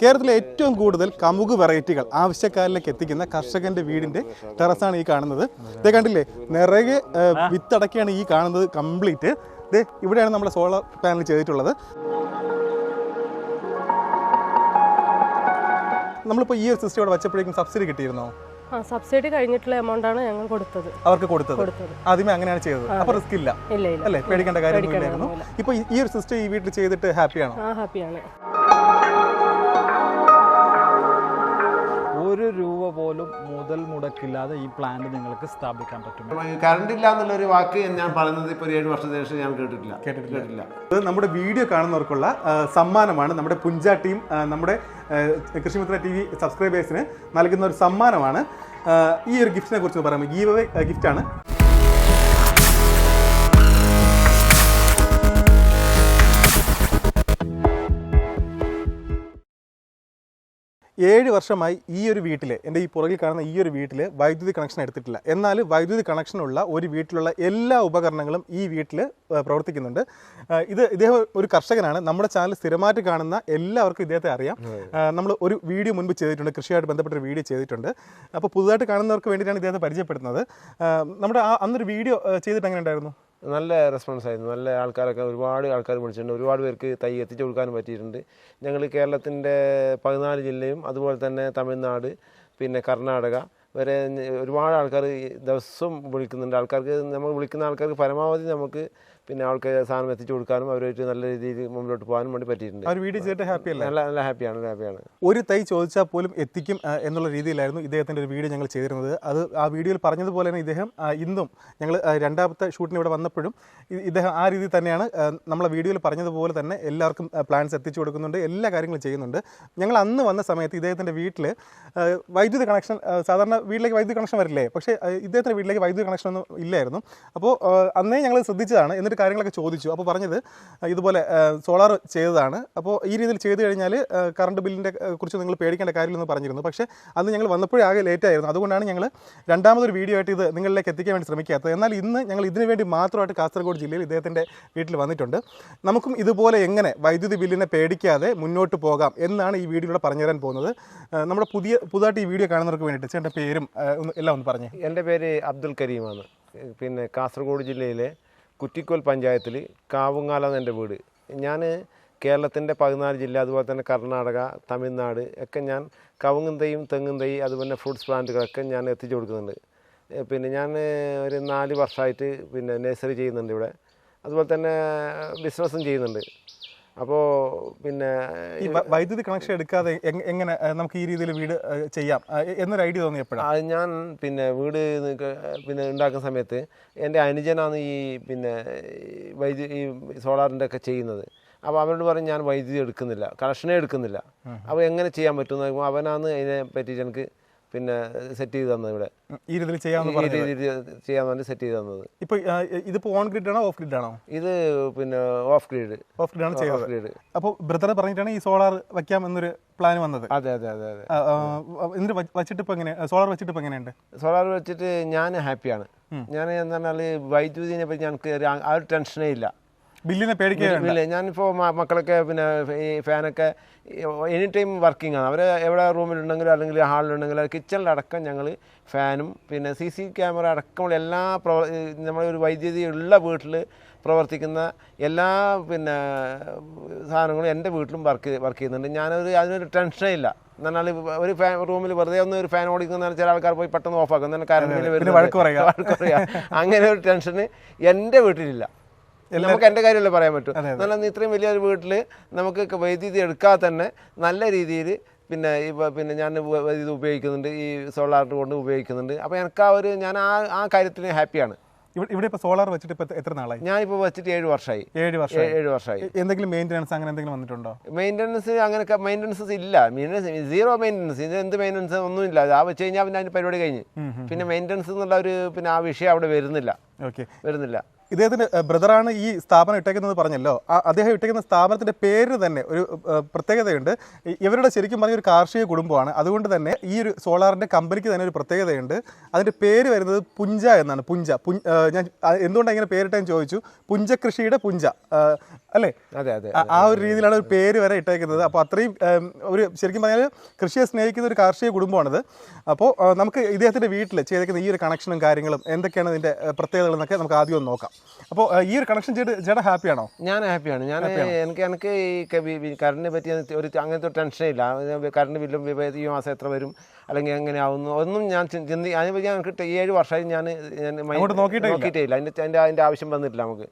കേരളത്തിലെ ഏറ്റവും കൂടുതൽ കമുക് വെറൈറ്റികൾ ആവശ്യക്കാരിലേക്ക് എത്തിക്കുന്ന കർഷകന്റെ വീടിന്റെ ടെറസാണ് ഈ കാണുന്നത്. ഇതേ കണ്ടില്ലേ? നിറയെ വിത്തടക്കിയാണ് ഈ കാണുന്നത് കംപ്ലീറ്റ്. ഇതേ ഇവിടെയാണ് നമ്മൾ സോളാർ പാനൽ ചെയ്തിട്ടുള്ളത്. നമ്മളിപ്പോ ഈ ഒരു സിസ്റ്റം ഇവിടെ വെച്ചപ്പോഴേക്കും സബ്സിഡി കിട്ടിയിരുന്നോ? സബ്സിഡി കഴിഞ്ഞിട്ടുള്ള എമൗണ്ട് ആണ് ഞങ്ങൾ കൊടുത്തത്. അവർക്ക് കൊടുത്തത്? ആദ്യമേ അങ്ങനെയാണ് ചെയ്തത്. അപ്പൊ റിസ്ക് ഇല്ല. അല്ലേ? പേടിക്കേണ്ട കാര്യം ഇപ്പൊ ഈ ഒരു സിസ്റ്റം ഈ വീട്ടിൽ ചെയ്തിട്ട് ഹാപ്പിയാണോ? ഹാപ്പിയാണ്. പോലും മുതൽ മുടക്കില്ലാതെ ഈ പ്ലാന്റ് നിങ്ങൾക്ക് സ്ഥാപിക്കാൻ പറ്റും. കറണ്ട് ഇല്ല എന്നുള്ളൊരു വാക്ക് ഞാൻ പറയുന്നത് ഇപ്പോൾ ഒരു ഏഴ് വർഷത്തിന് ശേഷം ഞാൻ കേട്ടിട്ടില്ല. കേട്ടിട്ടില്ല. ഇത് നമ്മുടെ വീഡിയോ കാണുന്നവർക്കുള്ള സമ്മാനമാണ്. നമ്മുടെ പുഞ്ച ടീം നമ്മുടെ കൃഷിമിത്ര ടി വി സബ്സ്ക്രൈബേഴ്സിന് നൽകുന്ന ഒരു സമ്മാനമാണ്. ഈ ഒരു ഗിഫ്റ്റിനെ കുറിച്ച് പറയുമ്പോൾ ഗീവ് അവേ ഗിഫ്റ്റാണ് ഏഴ് വർഷമായി ഈ ഒരു വീട്ടിൽ എന്റെ ഈ പുറകിൽ കാണുന്ന ഈ ഒരു വീട്ടിൽ വൈദ്യുതി കണക്ഷൻ എടുത്തിട്ടില്ല. എന്നാൽ വൈദ്യുതി കണക്ഷനുള്ള ഒരു വീട്ടിലുള്ള എല്ലാ ഉപകരണങ്ങളും ഈ വീട്ടിൽ പ്രവർത്തിക്കുന്നുണ്ട്. ഇത് ഇദ്ദേഹം ഒരു കർഷകനാണ്. നമ്മുടെ ചാനൽ സ്ഥിരമായിട്ട് കാണുന്ന എല്ലാവർക്കും ഇദ്ദേഹത്തെ അറിയാം. നമ്മൾ ഒരു വീഡിയോ മുൻപ് ചെയ്തിട്ടുണ്ട്. കൃഷിയായിട്ട് ബന്ധപ്പെട്ട ഒരു വീഡിയോ ചെയ്തിട്ടുണ്ട്. അപ്പോൾ പുതുതായിട്ട് കാണുന്നവർക്ക് വേണ്ടിയിട്ടാണ് ഇദ്ദേഹത്തെ പരിചയപ്പെടുത്തുന്നത് നമ്മുടെ ആ അന്നൊരു വീഡിയോ ചെയ്തിട്ട് എങ്ങനെ ഉണ്ടായിരുന്നു നല്ല റെസ്പോൺസ് ആയിരുന്നു. നല്ല ആൾക്കാരൊക്കെ ഒരുപാട് ആൾക്കാർ വിളിച്ചിട്ടുണ്ട്. ഒരുപാട് പേർക്ക് തൈ എത്തിച്ചു കൊടുക്കാനും പറ്റിയിട്ടുണ്ട്. ഞങ്ങൾ കേരളത്തിന്റെ പതിനാല് ജില്ലയും അതുപോലെ തന്നെ തമിഴ്നാട് പിന്നെ കർണാടക വരെ ഒരുപാട് ആൾക്കാർ ദിവസവും വിളിക്കുന്നുണ്ട്. ആൾക്കാർക്ക് നമ്മൾ വിളിക്കുന്ന ആൾക്കാർക്ക് പരമാവധി നമുക്ക് പിന്നെ ആൾക്ക് സാധനം എത്തിച്ചു കൊടുക്കാനും അവരുമായിട്ട് നല്ല രീതിയിൽ മുമ്പിലോട്ട് പോകാനും വേണ്ടി പറ്റിയിട്ടുണ്ട്. ആ വീട് ചെയ്തിട്ട് ഹാപ്പി അല്ലേ നല്ല നല്ല ഹാപ്പിയാണ് ഹാപ്പിയാണ്. ഒരു തൈ ചോദിച്ചാൽ പോലും എത്തിക്കും എന്നുള്ള രീതിയിലായിരുന്നു ഇദ്ദേഹത്തിന്റെ ഒരു വീഡിയോ ഞങ്ങൾ ചെയ്തിരുന്നത്. അത് ആ വീഡിയോയിൽ പറഞ്ഞതുപോലെ തന്നെ ഇദ്ദേഹം ഇന്നും ഞങ്ങൾ രണ്ടാമത്തെ ഷൂട്ടിന് ഇവിടെ വന്നപ്പോഴും ഇദ്ദേഹം ആ രീതിയിൽ തന്നെയാണ് നമ്മളെ വീഡിയോയിൽ പറഞ്ഞതുപോലെ തന്നെ എല്ലാവർക്കും പ്ലാൻസ് എത്തിച്ചു കൊടുക്കുന്നുണ്ട് എല്ലാ കാര്യങ്ങളും ചെയ്യുന്നുണ്ട്. ഞങ്ങൾ അന്ന് വന്ന സമയത്ത് ഇദ്ദേഹത്തിന്റെ വീട്ടിൽ വൈദ്യുതി കണക്ഷൻ സാധാരണ വീട്ടിലേക്ക് വൈദ്യുതി കണക്ഷൻ വരില്ലേ? പക്ഷേ ഇദ്ദേഹത്തിന്റെ ഇദ്ദേഹത്തിന്റെ വീട്ടിലേക്ക് വൈദ്യുതി കണക്ഷൻ ഒന്നും ഇല്ലായിരുന്നു. അപ്പോൾ അന്നേ ഞങ്ങൾ ശ്രദ്ധിച്ചതാണ്. എന്നിട്ട് കാര്യങ്ങളൊക്കെ ചോദിച്ചു. അപ്പോൾ പറഞ്ഞത് ഇതുപോലെ സോളാർ ചെയ്തതാണ്. അപ്പോൾ ഈ രീതിയിൽ ചെയ്ത് കഴിഞ്ഞാൽ കറണ്ട് ബില്ലിന്റെ കുറിച്ച് നിങ്ങൾ പേടിക്കേണ്ട കാര്യമില്ലെന്ന് പറഞ്ഞിരുന്നു. പക്ഷേ അന്ന് ഞങ്ങൾ വന്നപ്പോഴേ ആകെ ലേറ്റ് ആയിരുന്നു. അതുകൊണ്ടാണ് ഞങ്ങൾ രണ്ടാമതൊരു വീഡിയോ ആയിട്ട് ഇത് നിങ്ങളിലേക്ക് എത്തിക്കാൻ വേണ്ടി ശ്രമിക്കാത്തത്. എന്നാൽ ഇന്ന് ഞങ്ങൾ ഇതിനു വേണ്ടി മാത്രമായിട്ട് കാസർഗോഡ് ജില്ലയിൽ ഇദ്ദേഹത്തിന്റെ വീട്ടിൽ വന്നിട്ടുണ്ട്. നമുക്കും ഇതുപോലെ എങ്ങനെ വൈദ്യുതി ബില്ലിനെ പേടിക്കാതെ മുന്നോട്ട് പോകാം എന്നാണ് ഈ വീഡിയോയിലൂടെ പറഞ്ഞു തരാൻ പോകുന്നത്. നമ്മുടെ പുതിയ പുതുതായിട്ട് ഈ വീഡിയോ കാണുന്നവർക്ക് വേണ്ടിയിട്ട് ചേട്ടന്റെ പേരും എല്ലാം ഒന്ന് പറഞ്ഞു. എന്റെ പേര് അബ്ദുൽ കരീമാണ്. പിന്നെ കാസർഗോഡ് ജില്ലയിലെ കുറ്റിക്കോൽ പഞ്ചായത്തിൽ കാവുങ്ങാല എന്റെ വീട്. ഞാൻ കേരളത്തിന്റെ പതിനാല് ജില്ല അതുപോലെ തന്നെ കർണാടക തമിഴ്നാട് ഒക്കെ ഞാൻ കവുങ്ങും തൈയും തെങ്ങും തൈ അതുപോലെ ഫ്രൂട്ട്സ് പ്ലാന്റുകളൊക്കെ ഞാൻ എത്തിച്ചു കൊടുക്കുന്നുണ്ട്. പിന്നെ ഞാൻ ഒരു നാല് വർഷമായിട്ട് പിന്നെ നഴ്സറി ചെയ്യുന്നുണ്ട് ഇവിടെ. അതുപോലെ തന്നെ ബിസിനസ്സും ചെയ്യുന്നുണ്ട്. അപ്പോൾ പിന്നെ ഈ വൈദ്യുതി കണക്ഷൻ എടുക്കാതെ എങ്ങനെ നമുക്ക് ഈ രീതിയിൽ വീട് ചെയ്യാം? എന്നൊരു ഐഡിയ തോന്നി എപ്പോഴാണ് ഞാൻ പിന്നെ വീട് പിന്നെ ഉണ്ടാക്കുന്ന സമയത്ത് എന്റെ അനുജനാണ് ഈ പിന്നെ വൈദ്യുതി ഈ സോളാറിന്റെ ഒക്കെ ചെയ്യുന്നത്. അപ്പോൾ അവരോട് പറയും ഞാൻ വൈദ്യുതി എടുക്കുന്നില്ല കണക്ഷനേ എടുക്കുന്നില്ല. അപ്പോൾ എങ്ങനെ ചെയ്യാൻ പറ്റുമെന്ന് അവനാണ് അതിനെ പറ്റിയിട്ട് എനിക്ക് പിന്നെ സെറ്റ് ചെയ്ത് തന്നത് ഇവിടെ. ഈ രീതിയിൽ ചെയ്യാമെന്ന് ചെയ്യാൻ വേണ്ടി സെറ്റ് ചെയ്ത് തന്നത്. ഇപ്പൊ ഇതിപ്പോ ഓൺ ഗ്രിഡ് ആണോ ഓഫ് ഗ്രിഡ് ആണോ? ഇത് പിന്നെ ഓഫ് ഗ്രിഡ് ഓഫ് ഗ്രിഡ് ആണ് ചെയ്തത് ഓഫ് ഗ്രിഡ് അപ്പോൾ ബ്രദർ പറഞ്ഞിട്ടാണ് ഈ സോളാർ വെക്കാം എന്നൊരു പ്ലാൻ വന്നത്. അതെ അതെ അതെ അതെ. എന്നിട്ട് വെച്ചിട്ട് ഇപ്പൊ എങ്ങനെ സോളാർ വെച്ചിട്ട് ഇപ്പൊ എങ്ങനെയുണ്ട്? സോളാർ വെച്ചിട്ട് ഞാൻ ഹാപ്പിയാണ് ഞാൻ എന്താ പറഞ്ഞാൽ വൈദ്യുതിനെ പറ്റി ഞങ്ങൾക്ക് ആ ഒരു ടെൻഷനേ ഇല്ല. ബില്ലിനെ പേടിക്കുക ഇല്ല ഞാനിപ്പോൾ മക്കളൊക്കെ പിന്നെ ഈ ഫാനൊക്കെ എനി ടൈം വർക്കിംഗ് ആണ് അവർ എവിടെ റൂമിലുണ്ടെങ്കിലും അല്ലെങ്കിൽ ഹാളിലുണ്ടെങ്കിലും കിച്ചണിലടക്കം ഞങ്ങൾ ഫാനും പിന്നെ സി സി ക്യാമറ അടക്കമുള്ള എല്ലാ പ്രവ നമ്മളൊരു ഒരു വൈദ്യുതി ഉള്ള വീട്ടിൽ പ്രവർത്തിക്കുന്ന എല്ലാ പിന്നെ സാധനങ്ങളും എന്റെ വീട്ടിലും വർക്ക് വർക്ക് ചെയ്യുന്നുണ്ട്. ഞാനൊരു അതിനൊരു ടെൻഷനേ ഇല്ല. എന്നാൽ ഒരു ഫാൻ റൂമിൽ വെറുതെ ഒന്ന് ഒരു ഫാൻ ഓടിക്കുന്ന ചില ആൾക്കാർ പോയി പെട്ടെന്ന് ഓഫാക്കും. എന്നാൽ കറണ്ട് ബില്ല് പിന്നെ വഴക്ക്. അങ്ങനെ ഒരു ടെൻഷന് എന്റെ വീട്ടിലില്ല. നമുക്ക് എന്റെ കാര്യമല്ലേ പറയാൻ പറ്റും? എന്നാൽ ഇത്രയും വലിയൊരു വീട്ടിൽ നമുക്ക് വൈദ്യുതി എടുക്കാതെ തന്നെ നല്ല രീതിയിൽ പിന്നെ ഇപ്പൊ പിന്നെ ഞാൻ ഇത് ഉപയോഗിക്കുന്നുണ്ട് ഈ സോളാർ കൊണ്ട് ഉപയോഗിക്കുന്നുണ്ട്. അപ്പോൾ എനിക്ക് ആ ഒരു ഞാൻ ആ ആ കാര്യത്തിന് ഹാപ്പിയാണ്. ഇവിടെ ഇപ്പോൾ ഇപ്പൊ സോളാർ വെച്ചിട്ട് ഇപ്പോൾ എത്ര നാളായി? ഞാൻ ഞാനിപ്പോൾ വെച്ചിട്ട് ഏഴ് വർഷമായി ഏഴ് വർഷം ഏഴ് വർഷമായി എന്തെങ്കിലും മെയിന്റനൻസ് അങ്ങനെ എന്തെങ്കിലും വന്നിട്ടുണ്ടോ? മെയിന്റനൻസ് അങ്ങനെ മെയിന്റനൻസ് ഇല്ല. മെയിന്റനൻസ് സീറോ മെയിന്റനൻസ് ഇത് എന്ത് മെയിന്റനൻസ് ഒന്നും ഇല്ല. ആ വെച്ച് കഴിഞ്ഞാൽ പിന്നെ അതിന്റെ പരിപാടി കഴിഞ്ഞ്. പിന്നെ മെയിന്റനൻസ് എന്നുള്ള ഒരു പിന്നെ ആ വിഷയം അവിടെ വരുന്നില്ല. ഓക്കെ. വരുന്നില്ല. ഇദ്ദേഹത്തിന്റെ ഏഹ്, ബ്രദറാണ് ഈ സ്ഥാപനം ഇട്ടേക്കുന്നത് പറഞ്ഞല്ലോ. ആ- അദ്ദേഹം ഇട്ടേക്കുന്ന സ്ഥാപനത്തിന്റെ പേര് തന്നെ ഒരു പ്രത്യേകതയുണ്ട്. ഇവരുടെ ശരിക്കും പറഞ്ഞ ഒരു കാർഷിക കുടുംബമാണ്. അതുകൊണ്ട് തന്നെ ഈ ഒരു സോളാറിന്റെ കമ്പനിക്ക് തന്നെ ഒരു പ്രത്യേകതയുണ്ട്. അതിന്റെ പേര് വരുന്നത് പുഞ്ച എന്നാണ്. പുഞ്ച. ഞാൻ എന്തുകൊണ്ടാണ് ഇങ്ങനെ പേരിട്ടെന്ന് ചോദിച്ചു? പുഞ്ച. കൃഷിയുടെ പുഞ്ച അല്ലേ? അതെ അതെ ആ- ഒരു രീതിയിലാണ് ഒരു പേര് വരെ ഇട്ടേക്കുന്നത്. അപ്പോൾ അത്രയും ഒരു ശരിക്കും പറഞ്ഞാൽ കൃഷിയെ സ്നേഹിക്കുന്ന ഒരു കാർഷിക കുടുംബമാണിത്. അപ്പോൾ നമുക്ക് ഇദ്ദേഹത്തിന്റെ വീട്ടിൽ ചെയ്തേക്കുന്ന ഈ ഒരു കണക്ഷനും കാര്യങ്ങളും എന്തൊക്കെയാണ് ഇതിന്റെ പ്രത്യേകതകളെന്നൊക്കെ പ്രത്യേകതകൾ എന്നൊക്കെ നമുക്ക് ആദ്യം ഒന്ന് നോക്കാം. അപ്പോൾ ഈ ഒരു കണക്ഷൻ ചെയ്ത് ചേട്ടാ ഹാപ്പിയാണോ? ഞാൻ ഹാപ്പിയാണ്. ഞാൻ എനിക്ക് എനിക്ക് ഈ കറണ്ടിനെ പറ്റിയ ഒരു അങ്ങനത്തെ ഒരു ടെൻഷനേ ഇല്ല. കറണ്ട് ബില്ലും ഈ മാസം എത്ര വരും അല്ലെങ്കിൽ എങ്ങനെയാവുന്നു ഒന്നും ഞാൻ ചിന്തി അതിനെപ്പറ്റി ഞാൻ ടെ- ഏഴ് വർഷമായി ഞാൻ നോക്കിയിട്ടേ ഇല്ല. അതിന്റെ അതിന്റെ അതിന്റെ ആവശ്യം വന്നിട്ടില്ല നമുക്ക്.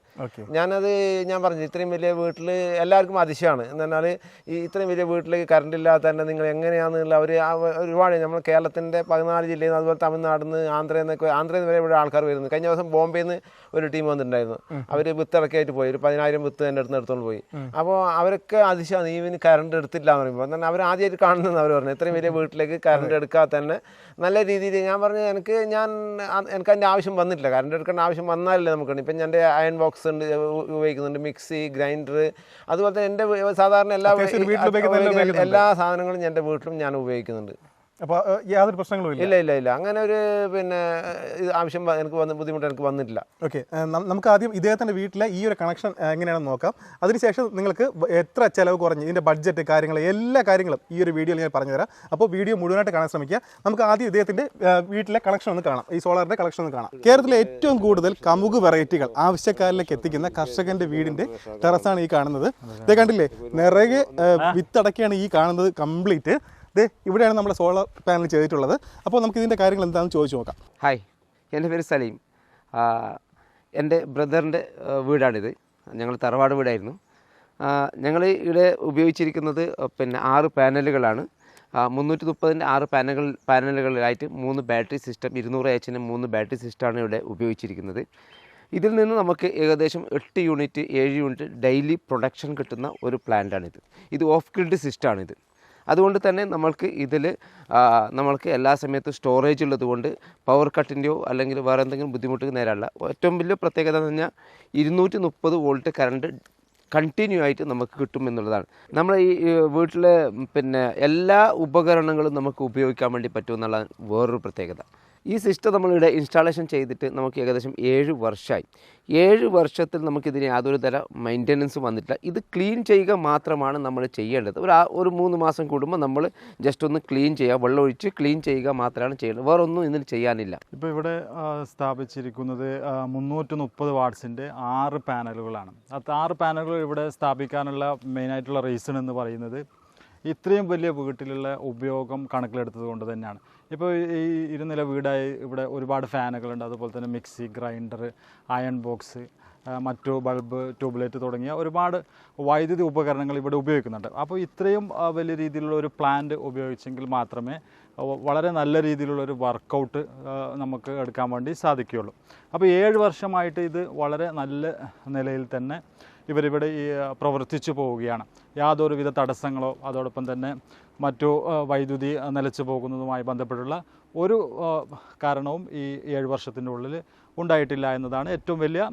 ഞാനത് ഞാൻ പറഞ്ഞു ഇത്രയും വലിയ വീട്ടിൽ എല്ലാവർക്കും അതിശയമാണ്. എന്ന് പറഞ്ഞാൽ ഈ ഇത്രയും വലിയ വീട്ടിൽ കറണ്ട് ഇല്ലാതെ തന്നെ നിങ്ങൾ എങ്ങനെയാണെന്നുള്ള അവർ ഒരുപാട് നമ്മൾ കേരളത്തിന്റെ പതിനാല് ജില്ലയിൽ നിന്ന് അതുപോലെ തമിഴ്നാടിൽ നിന്ന് ആന്ധ്രയിൽ നിന്നൊക്കെ ആന്ധ്രയിൽ നിന്ന് വരെ ഇവിടെ ആൾക്കാർ വരുന്നു. കഴിഞ്ഞ ദിവസം ബോംബെയിൽ നിന്ന് ഒരു ടീം വന്നിട്ടുണ്ടായിരുന്നു. അവർ വിത്ത് ഇറക്കിയായിട്ട് പോയി. ഒരു പതിനായിരം വിത്ത് എന്റെ അടുത്ത് എടുത്തോണ്ട് പോയി. അപ്പോൾ അവരൊക്കെ നീ ഇവന് കറണ്ട് എടുത്തില്ല എന്ന് പറയുമ്പോൾ തന്നെ അവർ ആദ്യമായിട്ട് കാണുന്നതെന്ന് അവർ പറഞ്ഞു. ഇത്രയും വലിയ വീട്ടിലേക്ക് കറണ്ട് എടുക്കാതെ തന്നെ നല്ല രീതിയിൽ ഞാൻ പറഞ്ഞു എനിക്ക് ഞാൻ എനിക്ക് അതിന്റെ ആവശ്യം വന്നിട്ടില്ല. കറണ്ട് എടുക്കേണ്ട ആവശ്യം വന്നാലല്ലേ നമുക്ക് ഇപ്പം എന്റെ അയൺ ബോക്സ് ഉണ്ട് ഉപയോഗിക്കുന്നുണ്ട്. മിക്സി ഗ്രൈൻഡർ അതുപോലെ തന്നെ എന്റെ സാധാരണ എല്ലാ എല്ലാ സാധനങ്ങളും എന്റെ വീട്ടിലും ഞാൻ ഉപയോഗിക്കുന്നുണ്ട്. അപ്പോൾ യാതൊരു പ്രശ്നങ്ങളും ഇല്ല. ഇല്ല ഇല്ല ഇല്ല. അങ്ങനെ ഒരു പിന്നെ ഇത് ആവശ്യം എനിക്ക് വന്ന് ബുദ്ധിമുട്ട് എനിക്ക് വന്നിട്ടില്ല. ഓക്കെ. നമുക്ക് ആദ്യം ഇദ്ദേഹത്തിന്റെ വീട്ടിലെ ഈ ഒരു കണക്ഷൻ എങ്ങനെയാണെന്ന് നോക്കാം. അതിനുശേഷം നിങ്ങൾക്ക് എത്ര ചിലവ് കുറഞ്ഞ് ഇതിന്റെ ബഡ്ജറ്റ് കാര്യങ്ങൾ എല്ലാ കാര്യങ്ങളും ഈ ഒരു വീഡിയോയിൽ ഞാൻ പറഞ്ഞുതരാം. അപ്പോൾ വീഡിയോ മുഴുവനായിട്ട് കാണാൻ ശ്രമിക്കുക. നമുക്ക് ആദ്യം ഇദ്ദേഹത്തിന്റെ വീട്ടിലെ കണക്ഷൻ ഒന്ന് കാണാം. ഈ സോളാറിന്റെ കളക്ഷൻ ഒന്ന് കാണാം. കേരളത്തിലെ ഏറ്റവും കൂടുതൽ കമുക് വെറൈറ്റികൾ ആവശ്യക്കാരിലേക്ക് എത്തിക്കുന്ന കർഷകന്റെ വീടിന്റെ ടെറസാണ് ഈ കാണുന്നത്. ഇതേ കണ്ടില്ലേ? നിറയെ വിത്തടക്കിയാണ് ഈ കാണുന്നത് കംപ്ലീറ്റ് ദേ ഇവിടെയാണ് നമ്മുടെ സോളാർ പാനൽ ചെയ്തിട്ടുള്ളത്. അപ്പോൾ നമുക്ക് ഇതിന്റെ കാര്യങ്ങൾ എന്താണെന്ന് ചോദിച്ചു നോക്കാം. ഹായ് എന്റെ പേര് സലീം. എന്റെ ബ്രദറിന്റെ വീടാണിത്. ഞങ്ങൾ തറവാട് വീടായിരുന്നു. ഞങ്ങൾ ഇവിടെ ഉപയോഗിച്ചിരിക്കുന്നത് പിന്നെ ആറ് പാനലുകളാണ്. മുന്നൂറ്റി മുപ്പതിന്റെ ആറ് പാനലുകൾ പാനലുകളിലായിട്ട് മൂന്ന് ബാറ്ററി സിസ്റ്റം ഇരുന്നൂറ് എച്ചിന്റെ മൂന്ന് ബാറ്ററി സിസ്റ്റമാണ് ഇവിടെ ഉപയോഗിച്ചിരിക്കുന്നത്. ഇതിൽ നിന്ന് നമുക്ക് ഏകദേശം എട്ട് യൂണിറ്റ് ഏഴ് യൂണിറ്റ് ഡെയിലി പ്രൊഡക്ഷൻ കിട്ടുന്ന ഒരു പ്ലാന്റാണിത്. ഇത് ഓഫ് ഗ്രിഡ് സിസ്റ്റമാണിത്. അതുകൊണ്ട് തന്നെ നമ്മൾക്ക് ഇതിൽ നമ്മൾക്ക് എല്ലാ സമയത്തും സ്റ്റോറേജ് ഉള്ളതുകൊണ്ട് പവർ കട്ടിന്റെയോ അല്ലെങ്കിൽ വേറെ എന്തെങ്കിലും ബുദ്ധിമുട്ട് നേരമല്ല ഏറ്റവും വലിയ പ്രത്യേകത എന്ന് പറഞ്ഞാൽ ഇരുന്നൂറ്റി മുപ്പത് വോൾട്ട് കറണ്ട് കണ്ടിന്യൂ ആയിട്ട് നമുക്ക് കിട്ടും എന്നുള്ളതാണ്. നമ്മൾ ഈ വീട്ടിലെ പിന്നെ എല്ലാ ഉപകരണങ്ങളും നമുക്ക് ഉപയോഗിക്കാൻ വേണ്ടി പറ്റുമെന്നുള്ള വേറൊരു പ്രത്യേകത. ഈ സിസ്റ്റം നമ്മളിവിടെ ഇൻസ്റ്റാളേഷൻ ചെയ്തിട്ട് നമുക്ക് ഏകദേശം ഏഴ് വർഷമായി ഏഴ് വർഷത്തിൽ നമുക്കിതിന് യാതൊരു തര മെയിന്റനൻസ് വന്നിട്ടില്ല. ഇത് ക്ലീൻ ചെയ്യുക മാത്രമാണ് നമ്മൾ ചെയ്യേണ്ടത്. ഒരു ആ- ഒരു മൂന്ന് മാസം കൂടുമ്പോൾ നമ്മൾ ജസ്റ്റ് ഒന്ന് ക്ലീൻ ചെയ്യുക. വെള്ളമൊഴിച്ച് ക്ലീൻ ചെയ്യുക മാത്രമാണ് ചെയ്യേണ്ടത്. വേറെ ഒന്നും ഇതിന് ചെയ്യാനില്ല. ഇപ്പോൾ ഇവിടെ സ്ഥാപിച്ചിരിക്കുന്നത് മുന്നൂറ്റി മുപ്പത് വാട്ട്സിന്റെ ആറ് പാനലുകളാണ്. അത് ആറ് പാനലുകൾ ഇവിടെ സ്ഥാപിക്കാനുള്ള മെയിനായിട്ടുള്ള റീസൺ എന്ന് പറയുന്നത് ഇത്രയും വലിയ വീട്ടിലുള്ള ഉപയോഗം കണക്കിലെടുത്തത് കൊണ്ട് തന്നെയാണ്. ഇപ്പോൾ ഈ ഇരുനില വീടായി ഇവിടെ ഒരുപാട് ഫാനുകളുണ്ട്. അതുപോലെ തന്നെ മിക്സി ഗ്രൈൻഡർ അയൺ ബോക്സ് മറ്റു ബൾബ് ട്യൂബ്ലൈറ്റ് തുടങ്ങിയ ഒരുപാട് വൈദ്യുതി ഉപകരണങ്ങൾ ഇവിടെ ഉപയോഗിക്കുന്നുണ്ട്. അപ്പോൾ ഇത്രയും വലിയ രീതിയിലുള്ള ഒരു പ്ലാന്റ് ഉപയോഗിച്ചെങ്കിൽ മാത്രമേ വളരെ നല്ല രീതിയിലുള്ള ഒരു വർക്കൗട്ട് നമുക്ക് എടുക്കാൻ വേണ്ടി സാധിക്കുകയുള്ളൂ. അപ്പോൾ ഏഴ് വർഷമായിട്ട് ഇത് വളരെ നല്ല നിലയിൽ തന്നെ ഇവരിവിടെ പ്രവർത്തിച്ചു പോവുകയാണ്. യാതൊരുവിധ തടസ്സങ്ങളോ അതോടൊപ്പം തന്നെ മറ്റു വൈദ്യുതി നിലച്ചു പോകുന്നതുമായി ബന്ധപ്പെട്ടുള്ള ഒരു കാരണവും ഈ ഏഴ് വർഷത്തിന്റെ ഉള്ളിൽ ഉണ്ടായിട്ടില്ല എന്നതാണ് ഏറ്റവും വലിയ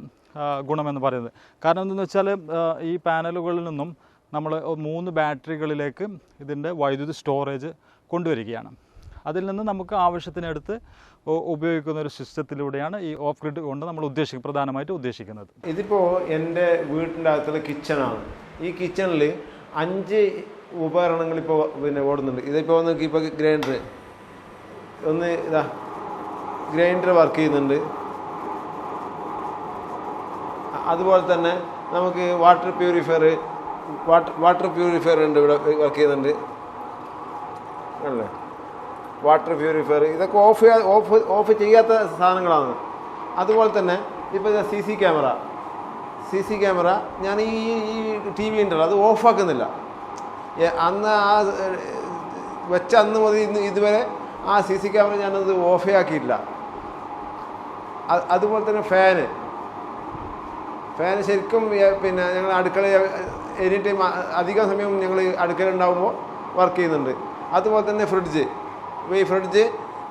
ഗുണമെന്ന് പറയുന്നത്. കാരണം എന്തെന്ന് വെച്ചാൽ ഈ പാനലുകളിൽ നിന്നും നമ്മൾ മൂന്ന് ബാറ്ററികളിലേക്ക് ഇതിന്റെ വൈദ്യുതി സ്റ്റോറേജ് കൊണ്ടുവരികയാണ്. അതിൽ നിന്ന് നമുക്ക് ആവശ്യത്തിനെടുത്ത് ഉപയോഗിക്കുന്ന ഒരു സിസ്റ്റത്തിലൂടെയാണ് ഈ ഓഫ് ഗ്രിഡ് കൊണ്ട് നമ്മൾ ഉദ്ദേശിക്കുന്നത് പ്രധാനമായിട്ട് ഉദ്ദേശിക്കുന്നത്. ഇതിപ്പോൾ എന്റെ വീട്ടിന്റെ അകത്തുള്ള കിച്ചണാണ് ഈ കിച്ചണിൽ അഞ്ച് ഉപകരണങ്ങൾ ഇപ്പോൾ പിന്നെ ഓടുന്നുണ്ട്. ഇതിപ്പോൾ നോക്കി ഇപ്പോൾ ഗ്രൈൻഡർ. ഒന്ന് ഇതാ ഗ്രൈൻഡർ വർക്ക് ചെയ്യുന്നുണ്ട്. അതുപോലെ തന്നെ നമുക്ക് water purifier water water purifier ഉണ്ട് ഇവിടെ വർക്ക് ചെയ്യുന്നുണ്ട്. അല്ലേ വാട്ടർ പ്യൂരിഫയർ ഇതൊക്കെ ഓഫ് ഓഫ് ഓഫ് ചെയ്യാത്ത സാധനങ്ങളാണ്. അതുപോലെ തന്നെ ഇപ്പോൾ C C camera. C C camera ഞാൻ ഈ ഈ ടി വി ഉണ്ടല്ലോ അത് ഓഫാക്കുന്നില്ല അന്ന് ആ വെച്ച അന്ന് മുതൽ ഇന്ന് ഇതുവരെ ആ സി സി ക്യാമറ ഞാനത് ഓഫേ ആക്കിയില്ല അതുപോലെ തന്നെ ഫാന്. ഫാൻ ശരിക്കും പിന്നെ ഞങ്ങൾ അടുക്കള എനി ടൈം അധിക സമയം ഞങ്ങൾ അടുക്കള ഉണ്ടാകുമ്പോൾ വർക്ക് ചെയ്യുന്നുണ്ട്. അതുപോലെ തന്നെ ഫ്രിഡ്ജ് ഈ ഫ്രിഡ്ജ്